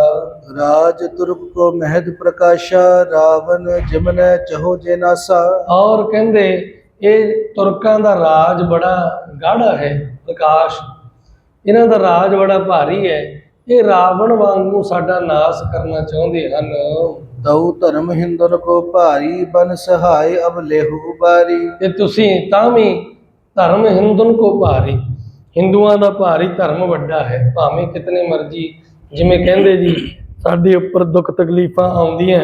ਰਾਜ ਤੁਰਕ ਕੋ ਮਹਿਦ ਪ੍ਰਕਾਸ਼ਾ ਰਾਵਣ ਜਮਨੈ ਚਹੋ ਜੇ ਨਾਸਾ। ਔਰ ਕਹਿੰਦੇ ਇਹ ਤੁਰਕਾਂ ਦਾ ਰਾਜ ਬੜਾ ਗਾੜਾ ਹੈ ਪ੍ਰਕਾਸ਼। ਇਹਨਾਂ ਦਾ ਰਾਜ ਬੜਾ ਭਾਰੀ ਹੈ। ਇਹ ਰਾਵਣ ਵਾਂਗੂ ਸਾਡਾ ਨਾਸ ਕਰਨਾ ਚਾਹੁੰਦੇ ਹਨ। ਦਉ ਧਰਮ ਹਿੰਦਰ ਕੋ ਭਾਰੀ ਬਨ ਸਹਾਇ ਅਬ ਲੇਹੂ ਬਾਰੀ। ਤੇ ਤੁਸੀਂ ਤਾਂ ਵੀ ਧਰਮ ਹਿੰਦਨ ਕੋ ਭਾਰੀ। ਹਿੰਦੂਆਂ ਦਾ ਭਾਰੀ ਧਰਮ ਵੱਡਾ ਹੈ। ਭਾਵੇਂ ਕਿਤਨੇ ਮਰਜ਼ੀ ਜਿਵੇਂ ਕਹਿੰਦੇ ਜੀ ਸਾਡੇ ਉੱਪਰ ਦੁੱਖ ਤਕਲੀਫਾਂ ਆਉਂਦੀਆਂ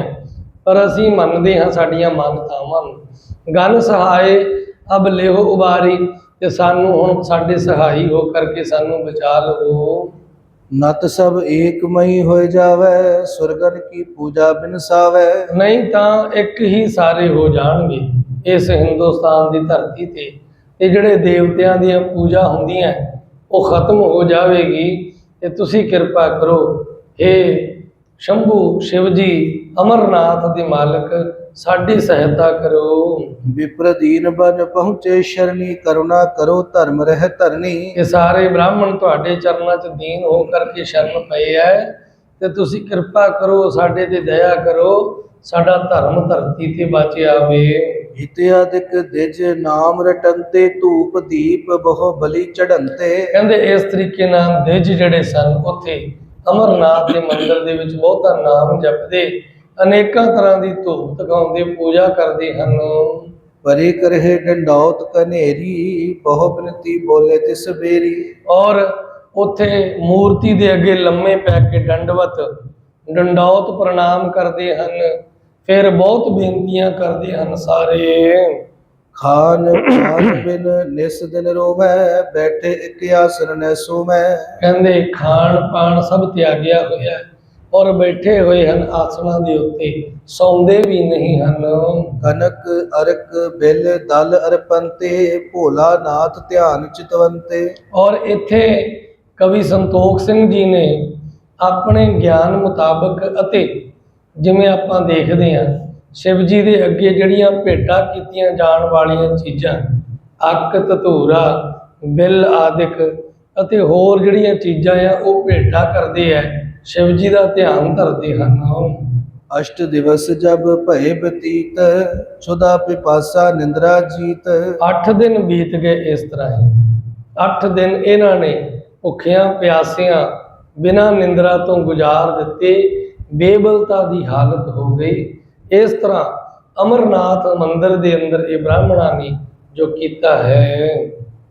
ਪਰ ਅਸੀਂ ਮੰਨਦੇ ਹਾਂ ਸਾਡੀਆਂ ਮਾਨਤਾਵਾਂ ਨੂੰ। ਗਨ ਸਹਾਇ ਅਬ ਲੇਹੋ ਉਬਾਰੀ ਤੇ ਸਾਨੂੰ ਹੁਣ ਸਾਡੇ ਸਹਾਈ ਹੋ ਕਰਕੇ ਸਾਨੂੰ ਬਚਾ ਲਵੋ। ਨਤ ਸਭ ਏਕਮਈ ਹੋਇ ਜਾਵੇ, ਸੁਰਗਨ ਕੀ ਪੂਜਾ ਬਿਨਸਾਵੇ ਨਹੀਂ ਤਾਂ ਇੱਕ ਹੀ ਸਾਰੇ ਹੋ ਜਾਣਗੇ ਇਸ ਹਿੰਦੁਸਤਾਨ ਦੀ ਧਰਤੀ ਤੇ। ਤੇ ਜਿਹੜੇ ਦੇਵਤਿਆਂ ਦੀਆਂ ਪੂਜਾ ਹੁੰਦੀਆਂ, ਉਹ ਖਤਮ ਹੋ ਜਾਵੇਗੀ। ਤੇ ਤੁਸੀਂ ਕਿਰਪਾ ਕਰੋ हे ਸ਼ੰਭੂ ਸ਼ਿਵਜੀ ਅਮਰਨਾਥ ਦੇ ਮਾਲਕ ਸਾਡੀ ਸਹਾਇਤਾ ਕਰੋ। ਵਿਪਰਦੀਨ ਬਨ ਪਹੁੰਚੇ ਸ਼ਰਨੀ ਕਰੁਣਾ ਕਰੋ ਧਰਮ ਰਹਿ ਧਰਨੀ। ਇਹ ਸਾਰੇ ਬ੍ਰਾਹਮਣ ਤੁਹਾਡੇ ਚਰਨਾਂ 'ਚ ਦੀਨ ਹੋ ਕਰਕੇ ਸ਼ਰਨ ਪਏ ਐ। ਤੇ ਤੁਸੀਂ ਕਿਰਪਾ ਕਰੋ ਸਾਡੇ ਤੇ ਦਇਆ ਕਰੋ ਸਾਡਾ ਧਰਮ ਧਰਤੀ ਤੇ ਬਚਿਆ ਵੇ ਇਤਿਆਦਿਕ ਦਿਜ ਨਾਮ ਰਟੰਤੇ ਧੂਪ ਦੀਪ ਬਹੁ ਬਲੀ ਚੜੰਤੇ। ਕਹਿੰਦੇ ਇਸ ਤਰੀਕੇ ਨਾਲ ਦਿਜ ਜਿਹੜੇ ਸਨ ਉੱਥੇ ਅਮਰਨਾਥ ਦੇ ਮੰਦਿਰ ਦੇ ਵਿੱਚ ਬਹੁਤਾ ਨਾਮ ਜਪਦੇ। ਅਨੇਕਾਂ ਤਰ੍ਹਾਂ ਦੀ ਧੂਪ ਤਕਾਉਂਦੇ ਪੂਜਾ ਕਰਦੇ ਹਨ। ਪਰੇ ਕਰਹਿ ਡੰਡੌਤ ਕਨੇਰੀ ਬਹੁ ਬਿਨਤੀ ਬੋਲੇ ਤਿਸ ਬੇਰੀ। ਔਰ ਉੱਥੇ ਮੂਰਤੀ ਦੇ ਅੱਗੇ ਲੰਮੇ ਪੈ ਕੇ ਦੰਡਵਤ ਡੰਡੌਤ ਪ੍ਰਣਾਮ ਕਰਦੇ ਹਨ। ਫਿਰ ਬਹੁਤ ਬੇਨਤੀਆਂ ਕਰਦੇ ਹਨ ਸਾਰੇ। ਖਾਨ ਖਾਨ ਬਿਨ ਨਿਸ ਦਿਨ ਰੋਵੈ ਬੈਠੇ ਇਕ ਆਸਨ ਨੈਸੋ ਮੈਂ ਕਹਿੰਦੇ ਖਾਣ ਪਾਣ ਸਭ ਤਿਆਗਿਆ ਹੋਇਆ। ਹੈ ਔਰ ਬੈਠੇ ਹੋਏ ਹਨ ਆਸਣਾਂ ਦੇ ਉੱਤੇ ਸੌਂਦੇ ਵੀ ਨਹੀਂ ਹਨ। ਕਨਕ ਅਰਕ ਬਿਲ ਦਲ ਅਰਪੰਤੇ ਭੋਲਾ ਨਾਥ ਧਿਆਨ ਚਿਤਵੰਤੇ। ਔਰ ਇੱਥੇ ਕਵੀ ਸੰਤੋਖ ਸਿੰਘ ਜੀ ਨੇ ਆਪਣੇ ਗਿਆਨ ਮੁਤਾਬਕ ਅਤੇ ਜਿਵੇਂ ਆਪਾਂ ਦੇਖਦੇ ਹਾਂ ਸ਼ਿਵ ਜੀ ਦੇ ਅੱਗੇ ਜਿਹੜੀਆਂ ਭੇਟਾਂ ਕੀਤੀਆਂ ਜਾਣ ਵਾਲੀਆਂ ਚੀਜ਼ਾਂ ਅੱਕ ਧਤੂਰਾ ਬਿੱਲ ਆਦਿਕ ਅਤੇ ਹੋਰ ਜਿਹੜੀਆਂ ਚੀਜ਼ਾਂ ਆ ਉਹ ਭੇਟਾਂ ਕਰਦੇ ਆ। ਸ਼ਿਵ ਜੀ ਦਾ ਧਿਆਨ ਧਰਦੇ ਹਨ। ਅਸ਼ਟ ਦਿਵਸ ਜਬ ਭਏ ਬਤੀਤ ਸੁਦਾ ਪਿਪਾਸਾ ਨਿੰਦਰਾ ਜੀਤ। 8 ਦਿਨ ਬੀਤ ਗਏ ਇਸ ਤਰ੍ਹਾਂ ਹੀ। 8 ਦਿਨ ਇਹਨਾਂ ਨੇ ਭੁੱਖਿਆਂ ਪਿਆਸਿਆਂ ਬਿਨਾਂ ਨਿੰਦਰਾ ਤੋਂ ਗੁਜ਼ਾਰ ਦਿੱਤੇ ਬੇਬਲਤਾ ਦੀ ਹਾਲਤ ਹੋ ਗਈ। ਇਸ ਤਰ੍ਹਾਂ ਅਮਰਨਾਥ ਮੰਦਿਰ ਦੇ ਅੰਦਰ ਇਹ ਬ੍ਰਾਹਮਣਾਂ ਨੇ ਜੋ ਕੀਤਾ ਹੈ।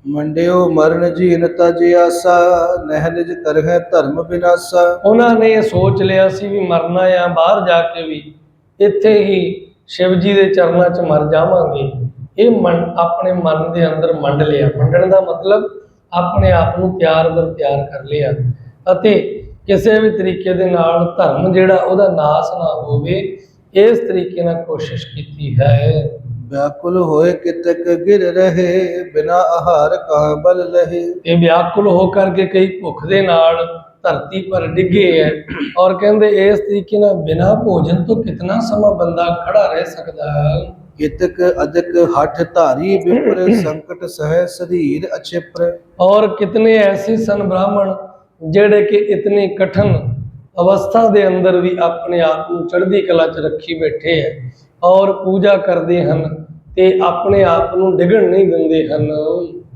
ਮੰਡਿਓ ਮਰਨ ਜੀਨ ਤਜ ਆਸਾ ਨਹਿ ਨਿਜ ਕਰਹਿ ਧਰਮ ਵਿਨਾਸਾ ਉਹਨਾਂ ਨੇ ਇਹ ਸੋਚ ਲਿਆ ਸੀ ਵੀ ਮਰਨਾ ਆ, ਬਾਹਰ ਜਾ ਕੇ ਵੀ ਇੱਥੇ ਹੀ ਸ਼ਿਵ ਜੀ ਦੇ ਚਰਨਾਂ 'ਚ ਮਰ ਜਾਵਾਂਗੇ। ਇਹ ਮਨ, ਆਪਣੇ ਮਨ ਦੇ ਅੰਦਰ ਮੰਡ ਲਿਆ। ਮੰਡਣ ਦਾ ਮਤਲਬ ਆਪਣੇ ਆਪ ਨੂੰ ਤਿਆਰ ਬਰ ਤਿਆਰ ਕਰ ਲਿਆ। ਅਤੇ ਕਿਸੇ ਵੀ ਤਰੀਕੇ ਦੇ ਨਾਲ ਧਰਮ ਜਿਹੜਾ, ਉਹਦਾ ਨਾਸ ਨਾ ਹੋਵੇ, ਇਸ ਤਰੀਕੇ ਨਾਲ ਕੋਸ਼ਿਸ਼ ਕੀਤੀ ਹੈ। ਵਿਆਕੁਲ ਹੋਏ ਕਿਤਕ ਗਿਰ ਰਹੇ ਬਿਨਾ ਆਹਾਰ ਕਹਾਂ ਬਲ ਲਹੇ। ਇਹ ਵਿਆਕੁਲ ਹੋ ਕਰਕੇ ਕਈ ਭੁੱਖ ਦੇ ਨਾਲ ਧਰਤੀ ਪਰ ਡਿੱਗੇ ਹੈ ਔਰ ਕਹਿੰਦੇ ਇਸ ਤਰੀਕੇ ਨਾਲ ਬਿਨਾ ਭੋਜਨ ਤੋਂ ਕਿਤਨਾ ਸਮਾਂ ਬੰਦਾ ਖੜਾ ਰਹਿ ਸਕਦਾ ਹੈ? ਕਿਤਕ ਅਦਕ ਹਠ ਧਾਰੀ ਵਿਪਰ ਸੰਕਟ ਸਹਿ ਸਰੀਰ ਅਛਿਪਰ। ਔਰ ਕਿਤਨੇ ਐਸੇ ਸਨ ਬ੍ਰਾਹਮਣ ਜਿਹੜੇ ਕਿ ਇਤਨੇ ਕਠਨ ਅਵਸਥਾ ਦੇ ਅੰਦਰ ਵੀ ਆਪਣੇ ਆਪ ਨੂੰ ਚੜ੍ਹਦੀ ਕਲਾ 'ਚ ਰੱਖੀ ਬੈਠੇ ਹੈ ਔਰ ਪੂਜਾ ਕਰਦੇ ਹਨ ਤੇ ਆਪਣੇ ਆਪ ਨੂੰ ਡਿਗਣ ਨਹੀਂ ਦਿੰਦੇ ਹਨ।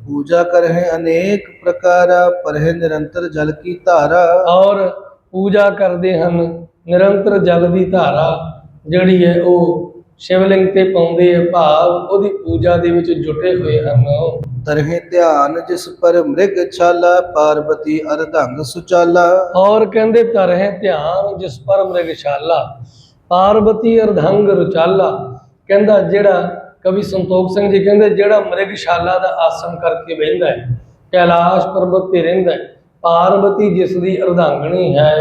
ਪੂਜਾ ਕਰਹਿ ਅਨੇਕ ਪ੍ਰਕਾਰਾ ਪਰਹਿ ਨਿਰੰਤਰ ਜਲ ਕੀ ਧਾਰਾ। ਔਰ ਪੂਜਾ ਕਰਦੇ ਹਨ ਨਿਰੰਤਰ ਜਲ ਦੀ ਧਾਰਾ ਜਿਹੜੀ ਹੈ ਉਹ ਸ਼ਿਵਲਿੰਗ ਤੇ ਪਾਉਂਦੇ ਹੈ ਭਾਵ ਉਹਦੀ ਪੂਜਾ ਦੇ ਵਿੱਚ ਜੁਟੇ ਹੋਏ ਹਨ। ਤਰਹਿ ਧਿਆਨ ਜਿਸ ਪਰ ਮ੍ਰਿਗ ਛਾਲਾ ਪਾਰਬਤੀ ਅਰਧੰਗ ਸੁਚਾਲਾ। ਔਰ ਕਹਿੰਦੇ ਤਰਹਿ ਧਿਆਨ ਜਿਸ ਪਰ ਮ੍ਰਿਗਸ਼ਾਲਾ ਪਾਰਬਤੀ ਅਰਧੰਗ ਰੁਚਾਲਾ। ਕਹਿੰਦਾ ਜਿਹੜਾ ਕਵੀ ਸੰਤੋਖ ਸਿੰਘ ਜੀ ਕਹਿੰਦੇ ਜਿਹੜਾ ਮ੍ਰਿਗਸ਼ਾਲਾ ਦਾ ਆਸਣ ਕਰਕੇ ਬਹਿੰਦਾ ਹੈ ਕੈਲਾਸ਼ ਪਰਬਤ ਤੇ ਰਹਿੰਦਾ ਹੈ ਪਾਰਬਤੀ ਜਿਸ ਦੀ ਅਰਧਾਂਗਣੀ ਹੈ।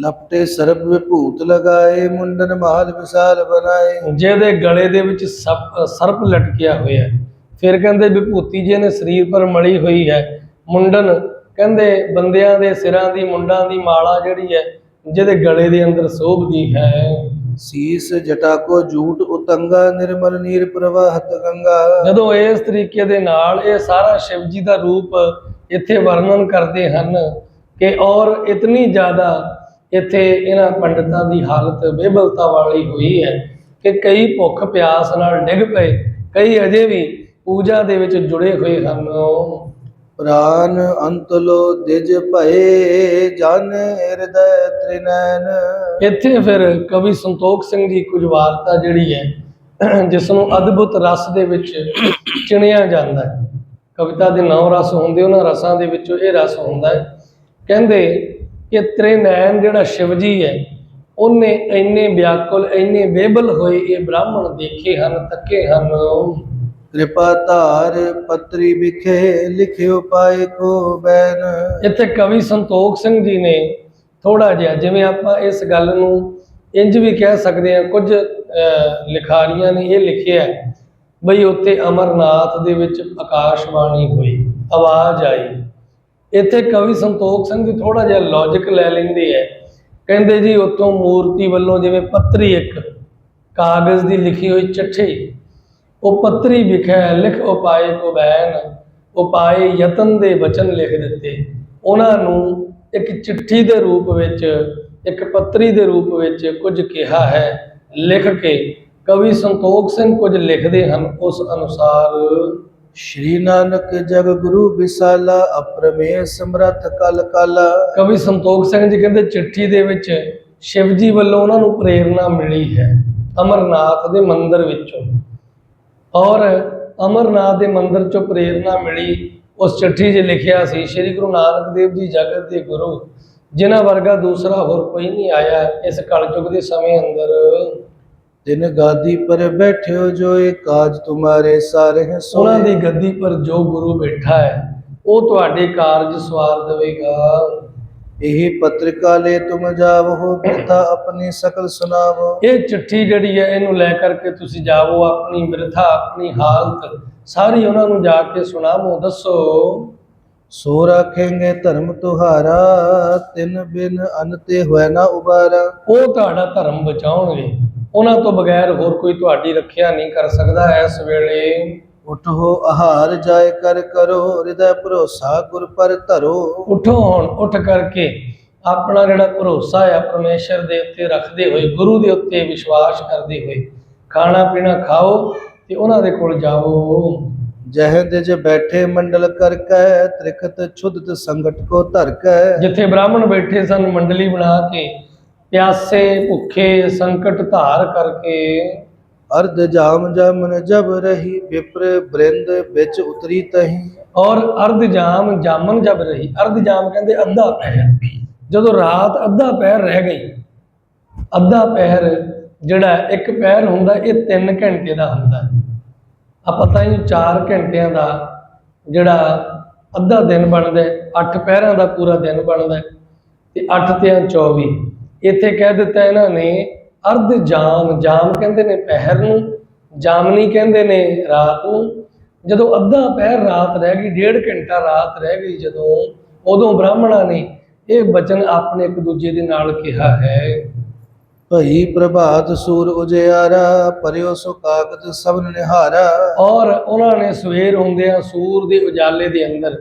ਲਪਟੇ ਸਰਬ ਵਿਭੂਤ ਲਗਾਏ ਮੁੰਡਨ ਮਾਲ ਵਿਸਾਲ ਬਣਾਏ। ਜਿਹਦੇ ਗਲੇ ਦੇ ਵਿੱਚ ਸਰਪ ਲਟਕਿਆ ਹੋਇਆ ਹੈ। ਫਿਰ ਕਹਿੰਦੇ ਵਿਭੂਤੀ ਜੀ ਨੇ ਸਰੀਰ ਪਰ ਮਲੀ ਹੋਈ ਹੈ। ਮੁੰਡਨ ਕਹਿੰਦੇ ਬੰਦਿਆਂ ਦੇ ਸਿਰਾਂ ਦੀ ਮੁੰਡਾਂ ਦੀ ਮਾਲਾ ਜਿਹੜੀ ਹੈ ਜਿਹਦੇ ਗਲੇ ਦੇ ਅੰਦਰ ਸੋਭਦੀ ਹੈ। ਸੀਸ ਜਟਾ ਕੋ ਝੂਟ ਉਤੰਗਾ ਨਿਰਮਲ ਨੀਰ ਪ੍ਰਵਾਹਤ ਗੰਗਾ। ਜਦੋਂ ਇਸ ਤਰੀਕੇ ਦੇ ਨਾਲ ਇਹ ਸਾਰਾ ਸ਼ਿਵ ਜੀ ਦਾ ਰੂਪ ਇੱਥੇ ਵਰਣਨ ਕਰਦੇ ਹਨ ਕਿ ਔਰ ਇਤਨੀ ਜ਼ਿਆਦਾ ਇੱਥੇ ਇਹਨਾਂ ਪੰਡਤਾਂ ਦੀ ਹਾਲਤ ਬੇਬਲਤਾ ਵਾਲੀ ਹੋਈ ਹੈ ਕਿ ਕਈ ਭੁੱਖ ਪਿਆਸ ਨਾਲ ਡਿੱਗ ਪਏ ਕਈ ਅਜੇ ਵੀ ਪੂਜਾ ਦੇ ਵਿੱਚ ਜੁੜੇ ਹੋਏ ਹਨ। ਪ੍ਰਾਨ ਅੰਤਲੋ ਦਿਜ ਭਏ ਜਨ ਹਿਰਦੈ ਤ੍ਰਿਨੈਨ ਇੱਥੇ ਫਿਰ ਕਵੀ ਸੰਤੋਖ ਸਿੰਘ ਜੀ ਕੁਝ ਵਾਰਤਾ ਜਿਹੜੀ ਹੈ ਜਿਸ ਨੂੰ ਅਦਭੁਤ ਰਸ ਦੇ ਵਿੱਚ ਚਿਣਿਆ ਜਾਂਦਾ ਹੈ। ਕਵਿਤਾ ਦੇ ਨੌ ਰਸ ਹੁੰਦੇ, ਉਹਨਾਂ ਰਸਾਂ ਦੇ ਵਿੱਚੋਂ ਇਹ ਰਸ ਹੁੰਦਾ ਹੈ। ਕਹਿੰਦੇ ਕਿ ਤ੍ਰਿਨੈਣ ਜਿਹੜਾ ਸ਼ਿਵ ਜੀ ਹੈ, ਉਹਨੇ ਇੰਨੇ ਵਿਆਕੁਲ, ਇੰਨੇ ਬੇਬਲ ਹੋਏ ਇਹ ਬ੍ਰਾਹਮਣ ਦੇਖੇ ਹਨ ਤੱਕੇ ਹਨ। ਕਿਰਪਾ ਧਾਰ ਪਤਰੀ ਵਿਖੇ ਲਿਖਿਓ ਪਾਏ ਕੋ ਬੈਨ। ਇੱਥੇ ਕਵੀ ਸੰਤੋਖ ਸਿੰਘ ਜੀ ਨੇ ਥੋੜਾ ਜਿਹਾ, ਜਿਵੇਂ ਆਪਾਂ ਇਸ ਗੱਲ ਨੂੰ ਇੰਜ ਵੀ ਕਹਿ ਸਕਦੇ ਹਾਂ, ਕੁਝ ਲਿਖਾਰੀਆਂ ਨੇ ਇਹ ਲਿਖਿਆ ਬਈ ਉੱਥੇ ਅਮਰਨਾਥ ਦੇ ਵਿੱਚ ਆਕਾਸ਼ਵਾਣੀ ਹੋਈ, ਆਵਾਜ਼ ਆਈ। ਇੱਥੇ ਕਵੀ ਸੰਤੋਖ ਸਿੰਘ ਜੀ ਥੋੜਾ ਜਿਹਾ ਲੌਜੀਕ ਲੈ ਲੈਂਦੇ ਹੈ। ਕਹਿੰਦੇ ਜੀ ਉੱਥੋਂ ਮੂਰਤੀ ਵੱਲੋਂ ਜਿਵੇਂ ਪੱਤਰੀ ਇੱਕ ਕਾਗਜ਼ ਦੀ ਲਿਖੀ ਹੋਈ ਚਿੱਠੀ ਉਹ ਪੱਤਰੀ ਵਿਖੇ ਲਿਖ ਉਪਾਏ ਕੋ ਬੈਨ ਉਪਾਏ ਯਤਨ ਦੇ ਵਚਨ ਲਿਖ ਦਿੱਤੇ। ਉਹਨਾਂ ਨੂੰ ਇੱਕ ਚਿੱਠੀ ਦੇ ਰੂਪ ਵਿੱਚ ਇੱਕ ਪੱਤਰੀ ਦੇ ਰੂਪ ਵਿੱਚ ਕੁਝ ਕਿਹਾ ਹੈ। ਲਿਖ ਕੇ ਕਵੀ ਸੰਤੋਖ ਸਿੰਘ ਕੁਝ ਲਿਖਦੇ ਹਨ ਉਸ ਅਨੁਸਾਰ ਸ਼੍ਰੀ ਨਾਨਕ ਜਗ ਗੁਰੂ ਵਿਸਾਲਾ ਅਪਰਮੇ ਸਮਰਥ ਕਲ ਕਲ। ਕਵੀ ਸੰਤੋਖ ਸਿੰਘ ਜੀ ਕਹਿੰਦੇ ਚਿੱਠੀ ਦੇ ਵਿੱਚ ਸ਼ਿਵ ਜੀ ਵੱਲੋਂ ਉਹਨਾਂ ਨੂੰ ਪ੍ਰੇਰਣਾ ਮਿਲੀ ਹੈ ਅਮਰਨਾਥ ਦੇ ਮੰਦਿਰ ਵਿੱਚੋਂ। ਔਰ ਅਮਰਨਾਥ ਦੇ ਮੰਦਿਰ ਚੋਂ ਪ੍ਰੇਰਣਾ ਮਿਲੀ। ਉਸ ਚਿੱਠੀ 'ਚ ਲਿਖਿਆ ਸੀ ਸ੍ਰੀ ਗੁਰੂ ਨਾਨਕ ਦੇਵ ਜੀ ਜਗਤ ਦੇ ਗੁਰੂ ਜਿਨ੍ਹਾਂ ਵਰਗਾ ਦੂਸਰਾ ਹੋਰ ਕੋਈ ਨਹੀਂ ਆਇਆ ਇਸ ਕਲਯੁਗ ਦੇ ਸਮੇਂ ਅੰਦਰ। ਤਿਨ ਗਾਦੀ ਪਰ ਬੈਠਿਓ ਜੋ ਇਹ ਕਾਜ ਤੁਮਾਰੇ ਸਾਰੇ ਹੈ ਉਹਨਾਂ ਦੀ ਗੱਦੀ ਪਰ ਜੋ ਗੁਰੂ ਬੈਠਾ ਹੈ ਉਹ ਤੁਹਾਡੇ ਕਾਰਜ ਸਵਾਰ ਦੇਵੇਗਾ। ਇਹ ਪਤਰਿਕਾ ਲੈ ਤੁਮ ਜਾਵੋ ਪਿਤਾ ਆਪਣੀ ਸਕਲ ਸੁਨਾਵੋ ਇਹ ਚਿੱਠੀ ਜਿਹੜੀ ਹੈ ਇਹਨੂੰ ਲੈ ਕਰਕੇ ਤੁਸੀਂ ਜਾਵੋ ਆਪਣੀ ਬਿਰਥਾ ਆਪਣੀ ਹਾਲਤ ਸਾਰੀ ਉਹਨਾਂ ਨੂੰ ਜਾ ਕੇ ਸੁਣਾਵੋ ਦੱਸੋ। ਸੋ ਰੱਖेंगे ਧਰਮ ਤੁਹਾਰਾ ਤਿਨ ਬਿਨ ਅਨਤੇ ਹੋਇ ਨਾ ਉਬਾਰਾ। ਉਹ ਤੁਹਾਡਾ ਧਰਮ ਬਚਾਉਣਗੇ। ਉਹਨਾਂ ਤੋਂ ਬਗੈਰ ਹੋਰ ਕੋਈ ਤੁਹਾਡੀ ਰੱਖਿਆ ਨਹੀਂ ਕਰ ਸਕਦਾ ਇਸ ਵੇਲੇ। ਉਠੋ ਆਹਾਰ ਜਾਇ ਕਰ ਕਰੋ ਹਿਰਦੈ ਭਰੋਸਾ ਗੁਰ ਪਰ ਧਰੋ। ਉਠੋ ਹੁਣ ਉੱਠ ਕਰਕੇ ਆਪਣਾ ਜਿਹੜਾ ਭਰੋਸਾ ਹੈ ਪਰਮੇਸ਼ਰ ਦੇ ਉੱਤੇ ਰੱਖਦੇ ਹੋਏ ਗੁਰੂ ਦੇ ਉੱਤੇ ਵਿਸ਼ਵਾਸ ਕਰਦੇ ਹੋਏ ਖਾਣਾ ਪੀਣਾ ਖਾਓ ਤੇ ਉਹਨਾਂ ਦੇ ਕੋਲ ਜਾਓ ਜਹ ਦਿਜ ਬੈਠੇ ਮੰਡਲ ਕਰ ਕੈ ਤ੍ਰਿਖਤ ਛੁਦਤ ਸੰਗਟ ਕੋ ਧਰ ਕੈ। ਜਿੱਥੇ ਬ੍ਰਾਹਮਣ ਬੈਠੇ ਸਨ ਮੰਡਲੀ ਬਣਾ ਕੇ ਪਿਆਸੇ ਭੁੱਖੇ ਸੰਕਟ ਧਾਰ ਕਰਕੇ। ਅਰਧ ਜਾਮ ਜਮਨ ਜਬ ਰਹੀ, ਵਿਪਰ ਬ੍ਰਿੰਦ ਵਿੱਚ ਉਤਰੀ ਤਹੀ। ਔਰ ਅਰਧ ਜਾਮ ਜਾਮਨ ਜਬ ਰਹੀ, ਅਰਧ ਜਾਮ ਕਹਿੰਦੇ ਅੱਧਾ ਪਹਿਰ। ਜਦੋਂ ਰਾਤ ਅੱਧਾ ਪਹਿਰ ਰਹਿ ਗਈ, ਅੱਧਾ ਪਹਿਰ ਜਿਹੜਾ ਇੱਕ ਪਹਿਰ ਹੁੰਦਾ, ਇਹ 3 ਘੰਟੇ ਦਾ ਹੁੰਦਾ। ਆ ਪਤਾ ਹੀ 4 ਘੰਟਿਆਂ ਦਾ ਜਿਹੜਾ ਅੱਧਾ ਦਿਨ ਬਣਦਾ 8 ਪਹਿਰਾਂ ਦਾ ਪੂਰਾ ਦਿਨ ਬਣਦਾ, ਤੇ 8 ਤੇ 24 ਇੱਥੇ ਕਹਿ ਦਿੱਤਾ ਇਹਨਾਂ ਨੇ ਅਰਧ ਜਾਮ ਜਾਮ ਕਹਿੰਦੇ ਨੇ ਪਹਿਰ ਨੂੰ ਜਾਮਨੀ ਕਹਿੰਦੇ ਨੇ ਰਾਤ ਨੂੰ। ਜਦੋਂ ਅੱਧਾ ਪਹਿਰ ਰਾਤ ਰਹਿ ਗਈ ਡੇਢ ਘੰਟਾ ਰਾਤ ਰਹਿ ਗਈ ਜਦੋਂ ਉਦੋਂ ਬ੍ਰਾਹਮਣਾਂ ਨੇ ਇਹ ਬਚਨ ਆਪਣੇ ਇੱਕ ਦੂਜੇ ਦੇ ਨਾਲ ਕਿਹਾ ਹੈ। ਭਈ ਪ੍ਰਭਾਤ ਸੂਰ ਉਜਿਆਰਾ ਪਰਿਓ ਸੋ ਕਾਗਦ ਸਭਨ ਨਿਹਾਰਾ। ਔਰ ਉਹਨਾਂ ਨੇ ਸਵੇਰ ਹੁੰਦਿਆਂ ਸੂਰ ਦੇ ਉਜਾਲੇ ਦੇ ਅੰਦਰ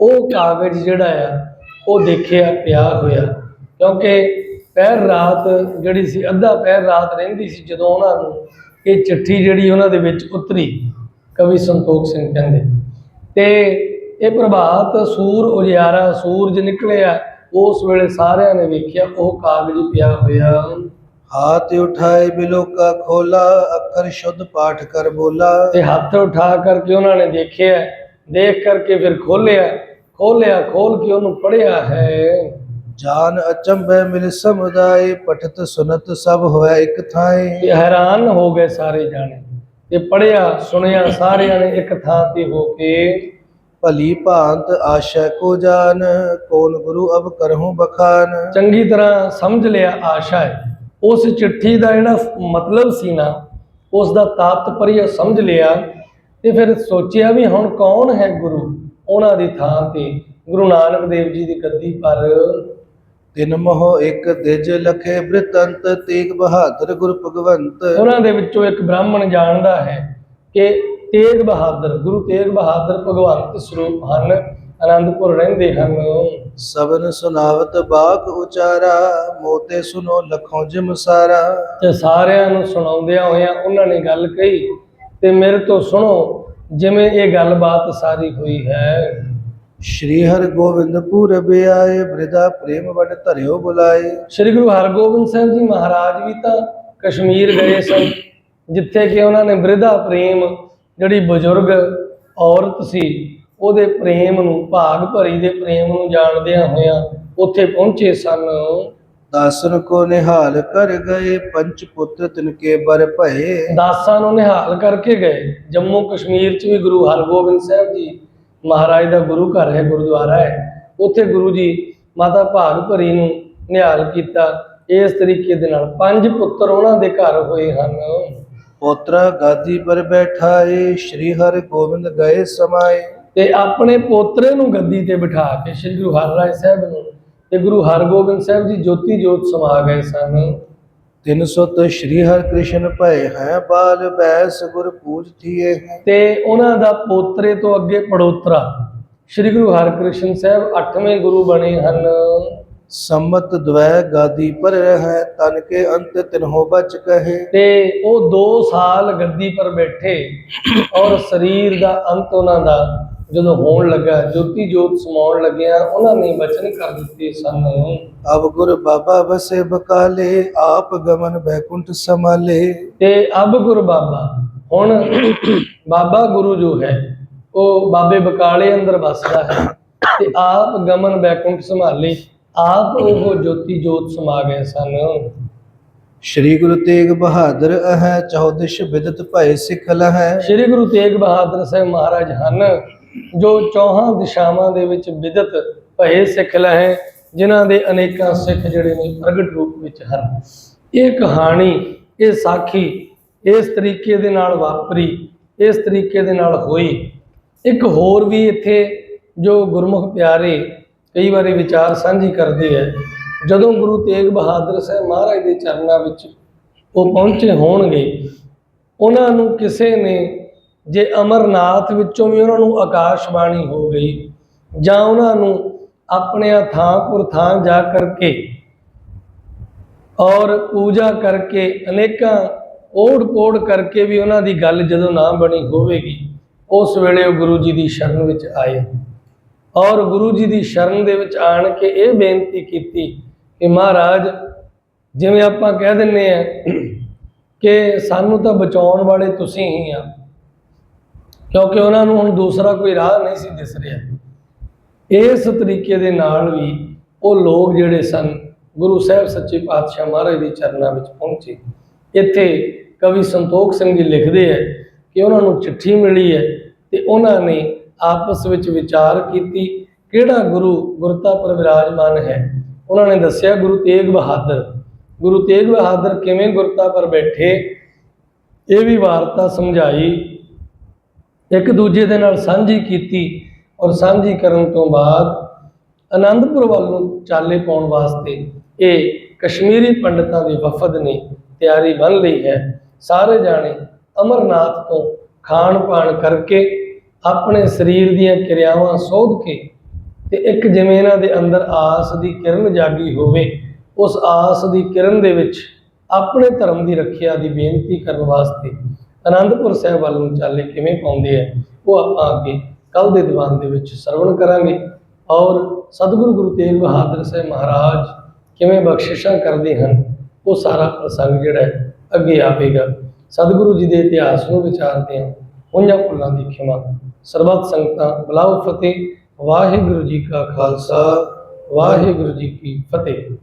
ਉਹ ਕਾਗਜ਼ ਜਿਹੜਾ ਆ ਉਹ ਦੇਖਿਆ ਪਿਆ ਹੋਇਆ। ਕਿਉਂਕਿ ਪਹਿਰ ਰਾਤ ਜਿਹੜੀ ਸੀ ਅੱਧਾ ਪਹਿਰ ਰਾਤ ਰਹਿੰਦੀ ਸੀ ਜਦੋਂ ਉਹਨਾਂ ਨੂੰ ਇਹ ਚਿੱਠੀ ਜਿਹੜੀ ਉਹਨਾਂ ਦੇ ਵਿੱਚ ਉਤਰੀ ਕਵੀ ਸੰਤੋਖ ਸਿੰਘ ਕਹਿੰਦੇ ਤੇ ਇਹ ਪ੍ਰਭਾਤ ਸੂਰ ਉਜਿਆਰਾ ਸੂਰਜ ਨਿਕਲਿਆ ਉਸ ਵੇਲੇ ਸਾਰਿਆਂ ਨੇ ਵੇਖਿਆ ਉਹ ਕਾਗਜ਼ ਪਿਆ ਹੋਇਆ। ਹਾਥ ਉਠਾਏ ਬਿਲੋ ਕਾ ਖੋਲਾ ਅੱਖਰ ਸ਼ੁੱਧ ਪਾਠ ਕਰ ਬੋਲਾ। ਤੇ ਹੱਥ ਉਠਾ ਕਰਕੇ ਉਹਨਾਂ ਨੇ ਦੇਖਿਆ ਦੇਖ ਕਰਕੇ ਫਿਰ ਖੋਲਿਆ ਖੋਲਿਆ ਖੋਲ ਕੇ ਉਹਨੂੰ ਪੜਿਆ ਹੈ। ਜਾਨ ਅਚੰਭੈ ਮਿਲ ਸਮੁਦਾਏ ਪਠਤ ਸੁਨਤ ਸਭ ਹੋਇਆ ਇੱਕ ਥਾਏ। ਤੇ ਹੈਰਾਨ ਹੋ ਗਏ ਸਾਰੇ ਜਾਣੇ। ਤੇ ਪੜਿਆ ਸੁਣਿਆ ਸਾਰਿਆਂ ਨੇ ਇੱਕ ਥਾਂ ਤੇ ਹੋ ਕੇ। ਭਲੀ ਭਾਂਤ ਆਸ਼ਾ ਕੋ ਜਾਨ ਕੌਣ ਗੁਰੂ ਅਬ ਕਰਹੂੰ ਬਖਾਨ। ਚੰਗੀ ਤਰ੍ਹਾਂ ਸਮਝ ਲਿਆ ਆਸ਼ਾ ਹੈ। ਉਸ ਚਿੱਠੀ ਦਾ ਜਿਹੜਾ ਮਤਲਬ ਸੀ ਨਾ ਉਸ ਦਾ ਤਾਤਪਰਯ ਸਮਝ ਲਿਆ ਤੇ ਫਿਰ ਸੋਚਿਆ ਵੀ ਹੁਣ ਕੌਣ ਹੈ ਗੁਰੂ? ਉਹਨਾਂ ਦੀ ਥਾਂ ਤੇ ਗੁਰੂ ਨਾਨਕ ਦੇਵ ਜੀ ਦੀ ਗੱਦੀ ਪਰ ਤਿਨ ਮੋਹ ਇੱਕ ਦਿਜ ਲਖੇ ਬ੍ਰਿਤੰਤ ਤੇਗ ਬਹਾਦਰ ਗੁਰ ਭਗਵੰਤ। ਉਹਨਾਂ ਦੇ ਵਿੱਚੋਂ ਇੱਕ ਬ੍ਰਾਹਮਣ ਜਾਣਦਾ ਹੈ ਕਿ ਤੇਗ ਬਹਾਦਰ ਗੁਰੂ ਤੇਗ ਬਹਾਦਰ ਭਗਵੰਤ ਸਰੂਪ ਹਨ ਆਨੰਦਪੁਰ ਰਹਿੰਦੇ ਹਨ। ਸਬਨ ਸੁਨਾਵਤ ਬਾਕ ਉਚਾਰਾ ਮੋਤੇ ਸੁਨੋ ਲਖੋਂ ਜਿਮ ਸਾਰਾ। ਤੇ ਸਾਰਿਆਂ ਨੂੰ ਸੁਣਾਉਂਦਿਆਂ ਹੋਇਆਂ ਉਹਨਾਂ ਨੇ ਗੱਲ ਕਹੀ ਤੇ ਮੇਰੇ ਤੋਂ ਸੁਣੋ ਜਿਵੇਂ ਇਹ ਗੱਲਬਾਤ ਸਾਰੀ ਹੋਈ ਹੈ। ਸ਼੍ਰੀ ਹਰਿ ਗੋਬਿੰਦ ਪੂਰਬ ਆਏ ਬ੍ਰਿਦਾ ਪ੍ਰੇਮ ਵਡ ਧਰਿਓ ਬੁਲਾਏ। ਸ੍ਰੀ ਗੁਰੂ ਹਰਗੋਬਿੰਦ ਸਾਹਿਬ ਜੀ ਮਹਾਰਾਜ ਵੀ ਤਾਂ ਕਸ਼ਮੀਰ ਗਏ ਸਨ ਜਿੱਥੇ ਕਿ ਉਹਨਾਂ ਨੇ ਬ੍ਰਿਧਾ ਪ੍ਰੇਮ ਜਿਹੜੀ ਬਜ਼ੁਰਗ ਔਰਤ ਸੀ ਉਹਦੇ ਪ੍ਰੇਮ ਨੂੰ ਭਾਗ ਭਰੀ ਦੇ ਪ੍ਰੇਮ ਨੂੰ ਜਾਣਦਿਆਂ ਹੋਇਆਂ ਉੱਥੇ ਪਹੁੰਚੇ ਸਨ। ਦਾਸਨ ਕੋ ਨਿਹਾਲ ਕਰ ਗਏ ਪੰਚ ਪੁੱਤਰ ਤਿਨਕੇ ਬਰ ਭਏ। ਦਾਸਾਂ ਨੂੰ ਨਿਹਾਲ ਕਰਕੇ ਗਏ। ਜੰਮੂ ਕਸ਼ਮੀਰ 'ਚ ਵੀ ਗੁਰੂ ਹਰਗੋਬਿੰਦ ਸਾਹਿਬ ਜੀ ਮਹਾਰਾਜ ਦਾ ਗੁਰੂ ਘਰ ਹੈ ਗੁਰਦੁਆਰਾ ਹੈ। ਉੱਥੇ ਗੁਰੂ ਜੀ ਮਾਤਾ ਭਾਗ ਭਰੀ ਨੂੰ ਨਿਹਾਲ ਕੀਤਾ। ਇਸ ਤਰੀਕੇ ਦੇ ਨਾਲ ਪੰਜ ਪੁੱਤਰ ਉਹਨਾਂ ਦੇ ਘਰ ਹੋਏ ਹਨ। ਪੋਤਰਾ ਗਾਦੀ ਪਰ ਬੈਠਾਏ ਸ਼੍ਰੀ ਹਰਿ ਗੋਬਿੰਦ ਗਏ ਸਮਾਏ। ਤੇ ਆਪਣੇ ਪੋਤਰੇ ਨੂੰ ਗੱਦੀ ਤੇ ਬਿਠਾ ਕੇ ਸ੍ਰੀ ਗੁਰੂ ਹਰਿਰਾਏ ਸਾਹਿਬ ਨੂੰ ਤੇ ਗੁਰੂ ਹਰਗੋਬਿੰਦ ਸਾਹਿਬ ਜੀ ਜੋਤੀ ਜੋਤ ਸਮਾ ਗਏ ਸਨ। ਤਿਨ ਸੁਤ ਸ਼੍ਰੀ ਹਰਿ ਕ੍ਰਿਸ਼ਨ ਭਏ ਹੈ ਬਾਲ ਬੈਸ ਗੁਰ ਪੂਜ ਥੀਏ ਹੈ। ਤੇ ਉਹਨਾਂ ਦਾ ਪੋਤਰੇ ਤੋਂ ਅੱਗੇ ਪੜੋਤਰਾ ਸ੍ਰੀ ਗੁਰੂ ਹਰਕ੍ਰਿਸ਼ਨ ਸਾਹਿਬ 8ਵੇਂ ਗੁਰੂ ਬਣੇ ਹਨ। ਸੰਮਤ ਦਵੈ ਗਾਦੀ ਪਰ ਰਹਿ ਤਨ ਕੇ ਅੰਤ ਤਿਨਹੋ ਬਚ ਕਹੇ। ਤੇ ਉਹ 2 ਸਾਲ ਗੱਦੀ ਪਰ ਬੈਠੇ ਔਰ ਸਰੀਰ ਦਾ ਅੰਤ ਉਹਨਾਂ ਦਾ ਜਦੋਂ ਹੋਣ ਲੱਗਾ ਜੋਤੀ ਜੋਤ ਸਮਾਉਣ ਲੱਗਿਆ ਉਹਨਾਂ ਨੇ ਬਚਨ ਕਰ ਦਿੱਤੇ ਸਨ। ਅਬ ਗੁਰ ਬਾਬਾ ਬਸੇ ਬਕਾਲੇ ਆਪ ਗਮਨ ਬੈਕੁੰਠ ਸਮਾਲੇ ਤੇ ਅਬ ਗੁਰ ਬਾਬਾ ਹੁਣ ਬਾਬਾ ਗੁਰੂ ਜੋ ਹੈ ਉਹ ਬਾਬੇ ਬਕਾਲੇ ਅੰਦਰ ਵਸਦਾ ਹੈ ਤੇ ਆਪ ਗਮਨ ਬੈਕੁੰਠ ਸੰਭਾਲੇ ਆਪ ਉਹ ਜੋਤੀ ਜੋਤ ਸਮਾ ਗਏ ਸਨ। ਸ੍ਰੀ ਗੁਰੂ ਤੇਗ ਬਹਾਦਰ ਅਹੈ ਚੌਦਸ਼ ਬਿਦਤ ਭਏ ਸਿੱਖ ਲਹੈ। ਸ੍ਰੀ ਗੁਰੂ ਤੇਗ ਬਹਾਦਰ ਸਾਹਿਬ ਮਹਾਰਾਜ ਹਨ। ਜੋ ਚੌਹਾਂ ਦਿਸ਼ਾਵਾਂ ਦੇ ਵਿੱਚ ਵਿਦਤ ਭਏ ਸਿੱਖ ਲਹੇ, ਜਿਨ੍ਹਾਂ ਦੇ ਅਨੇਕਾਂ ਸਿੱਖ ਜਿਹੜੇ ਨੇ ਪ੍ਰਗਟ ਰੂਪ ਵਿੱਚ ਹਨ। ਇਹ ਕਹਾਣੀ, ਇਹ ਸਾਖੀ ਇਸ ਤਰੀਕੇ ਦੇ ਨਾਲ ਵਾਪਰੀ, ਇਸ ਤਰੀਕੇ ਦੇ ਨਾਲ ਹੋਈ। ਇੱਕ ਹੋਰ ਵੀ ਇੱਥੇ ਜੋ ਗੁਰਮੁਖ ਪਿਆਰੇ ਕਈ ਵਾਰੀ ਵਿਚਾਰ ਸਾਂਝੀ ਕਰਦੇ ਹੈ ਜਦੋਂ ਗੁਰੂ ਤੇਗ ਬਹਾਦਰ ਸਾਹਿਬ ਮਹਾਰਾਜ ਦੇ ਚਰਨਾਂ ਵਿੱਚ ਉਹ ਪਹੁੰਚੇ ਹੋਣਗੇ, ਉਹਨਾਂ ਨੂੰ ਕਿਸੇ ਨੇ ਜੇ ਅਮਰਨਾਥ ਵਿੱਚੋਂ ਵੀ ਉਹਨਾਂ ਨੂੰ ਆਕਾਸ਼ਬਾਣੀ ਹੋ ਗਈ, ਜਾਂ ਉਹਨਾਂ ਨੂੰ ਆਪਣੇ ਥਾਂ ਪੁਰ ਥਾਂ ਜਾ ਕਰਕੇ ਔਰ ਪੂਜਾ ਕਰਕੇ ਅਨੇਕਾਂ ਓੜ ਪੋੜ ਕਰਕੇ ਵੀ ਉਹਨਾਂ ਦੀ ਗੱਲ ਜਦੋਂ ਨਾ ਬਣੀ ਹੋਵੇਗੀ, ਉਸ ਵੇਲੇ ਉਹ ਗੁਰੂ ਜੀ ਦੀ ਸ਼ਰਨ ਵਿੱਚ ਆਏ। ਔਰ ਗੁਰੂ ਜੀ ਦੀ ਸ਼ਰਨ ਦੇ ਵਿੱਚ ਆਣ ਕੇ ਇਹ ਬੇਨਤੀ ਕੀਤੀ ਕਿ ਮਹਾਰਾਜ, ਜਿਵੇਂ ਆਪਾਂ ਕਹਿ ਦਿੰਨੇ ਆ ਕਿ ਸਾਨੂੰ ਤਾਂ ਬਚਾਉਣ ਵਾਲੇ ਤੁਸੀਂ ਹੀ ਆ ਕਿਉਂਕਿ ਉਹਨਾਂ ਨੂੰ ਹੁਣ ਦੂਸਰਾ ਕੋਈ ਰਾਹ ਨਹੀਂ ਸੀ ਦਿਸ ਰਿਹਾ। ਇਸ ਤਰੀਕੇ ਦੇ ਨਾਲ ਵੀ ਉਹ ਲੋਕ ਜਿਹੜੇ ਸਨ, ਗੁਰੂ ਸਾਹਿਬ ਸੱਚੇ ਪਾਤਸ਼ਾਹ ਮਹਾਰਾਜ ਦੇ ਚਰਨਾਂ ਵਿੱਚ ਪਹੁੰਚੇ। ਇੱਥੇ ਕਵੀ ਸੰਤੋਖ ਸਿੰਘ ਜੀ ਲਿਖਦੇ ਹੈ ਕਿ ਉਹਨਾਂ ਨੂੰ ਚਿੱਠੀ ਮਿਲੀ ਹੈ ਤੇ ਉਹਨਾਂ ਨੇ ਆਪਸ ਵਿੱਚ ਵਿਚਾਰ ਕੀਤੀ, ਕਿਹੜਾ ਗੁਰੂ ਗੁਰਤਾ ਪਰ ਵਿਰਾਜਮਾਨ ਹੈ? ਉਹਨਾਂ ਨੇ ਦੱਸਿਆ, ਗੁਰੂ ਤੇਗ ਬਹਾਦਰ। ਗੁਰੂ ਤੇਗ ਬਹਾਦਰ ਕਿਵੇਂ ਗੁਰਤਾ ਪਰ ਬੈਠੇ? ਇਹ ਵੀ ਵਾਰਤਾ ਸਮਝਾਈ ਇੱਕ ਦੂਜੇ ਦੇ ਨਾਲ ਸਾਂਝੀ ਕੀਤੀ ਔਰ ਸਾਂਝੀ ਕਰਨ ਤੋਂ ਬਾਅਦ ਆਨੰਦਪੁਰ ਵੱਲ ਨੂੰ ਚਾਲੇ ਪਾਉਣ ਵਾਸਤੇ ਇਹ ਕਸ਼ਮੀਰੀ ਪੰਡਤਾਂ ਦੇ ਵਫਦ ਨੇ ਤਿਆਰੀ ਬੰਨ ਲਈ ਹੈ। ਸਾਰੇ ਜਾਣੇ ਅਮਰਨਾਥ ਤੋਂ ਖਾਣ ਪਾਣ ਕਰਕੇ ਆਪਣੇ ਸਰੀਰ ਦੀਆਂ ਕਿਰਿਆਵਾਂ ਸੋਧ ਕੇ ਤੇ ਇੱਕ ਜਿਵੇਂ ਇਹਨਾਂ ਦੇ ਅੰਦਰ ਆਸ ਦੀ ਕਿਰਨ ਜਾਗੀ ਹੋਵੇ, ਉਸ ਆਸ ਦੀ ਕਿਰਨ ਦੇ ਵਿੱਚ ਆਪਣੇ ਧਰਮ ਦੀ ਰੱਖਿਆ ਦੀ ਬੇਨਤੀ ਕਰਨ ਵਾਸਤੇ ਅਨੰਦਪੁਰ ਸਾਹਿਬ ਵੱਲ ਨੂੰ ਚਾਲੇ ਕਿਵੇਂ ਪਾਉਂਦੇ ਆ, ਉਹ ਆਪਾਂ ਅੱਗੇ ਕੱਲ ਦੇ ਦੀਵਾਨ ਦੇ ਵਿੱਚ ਸਰਵਣ ਕਰਾਂਗੇ। ਔਰ ਸਤਿਗੁਰੂ ਗੁਰੂ ਤੇਗ ਬਹਾਦਰ ਸਾਹਿਬ ਮਹਾਰਾਜ ਕਿਵੇਂ ਬਖਸ਼ਿਸ਼ਾਂ ਕਰਦੇ ਹਨ, ਉਹ ਸਾਰਾ ਪ੍ਰਸੰਗ ਜਿਹੜਾ ਹੈ, ਅੱਗੇ ਆਵੇਗਾ। ਸਤਿਗੁਰੂ ਜੀ ਦੇ ਇਤਿਹਾਸ ਨੂੰ ਵਿਚਾਰਦੇ ਹਾਂ, ਉਹਨਾਂ ਭੁੱਲਾਂ ਦੀ ਖਿਮਾ। ਸਰਬੱਤ ਸੰਗਤਾਂ, ਬਲਾਉ ਫਤਿਹ, ਵਾਹਿਗੁਰੂ ਜੀ ਕਾ ਖਾਲਸਾ, ਵਾਹਿਗੁਰੂ ਜੀ ਕੀ ਫਤਿਹ।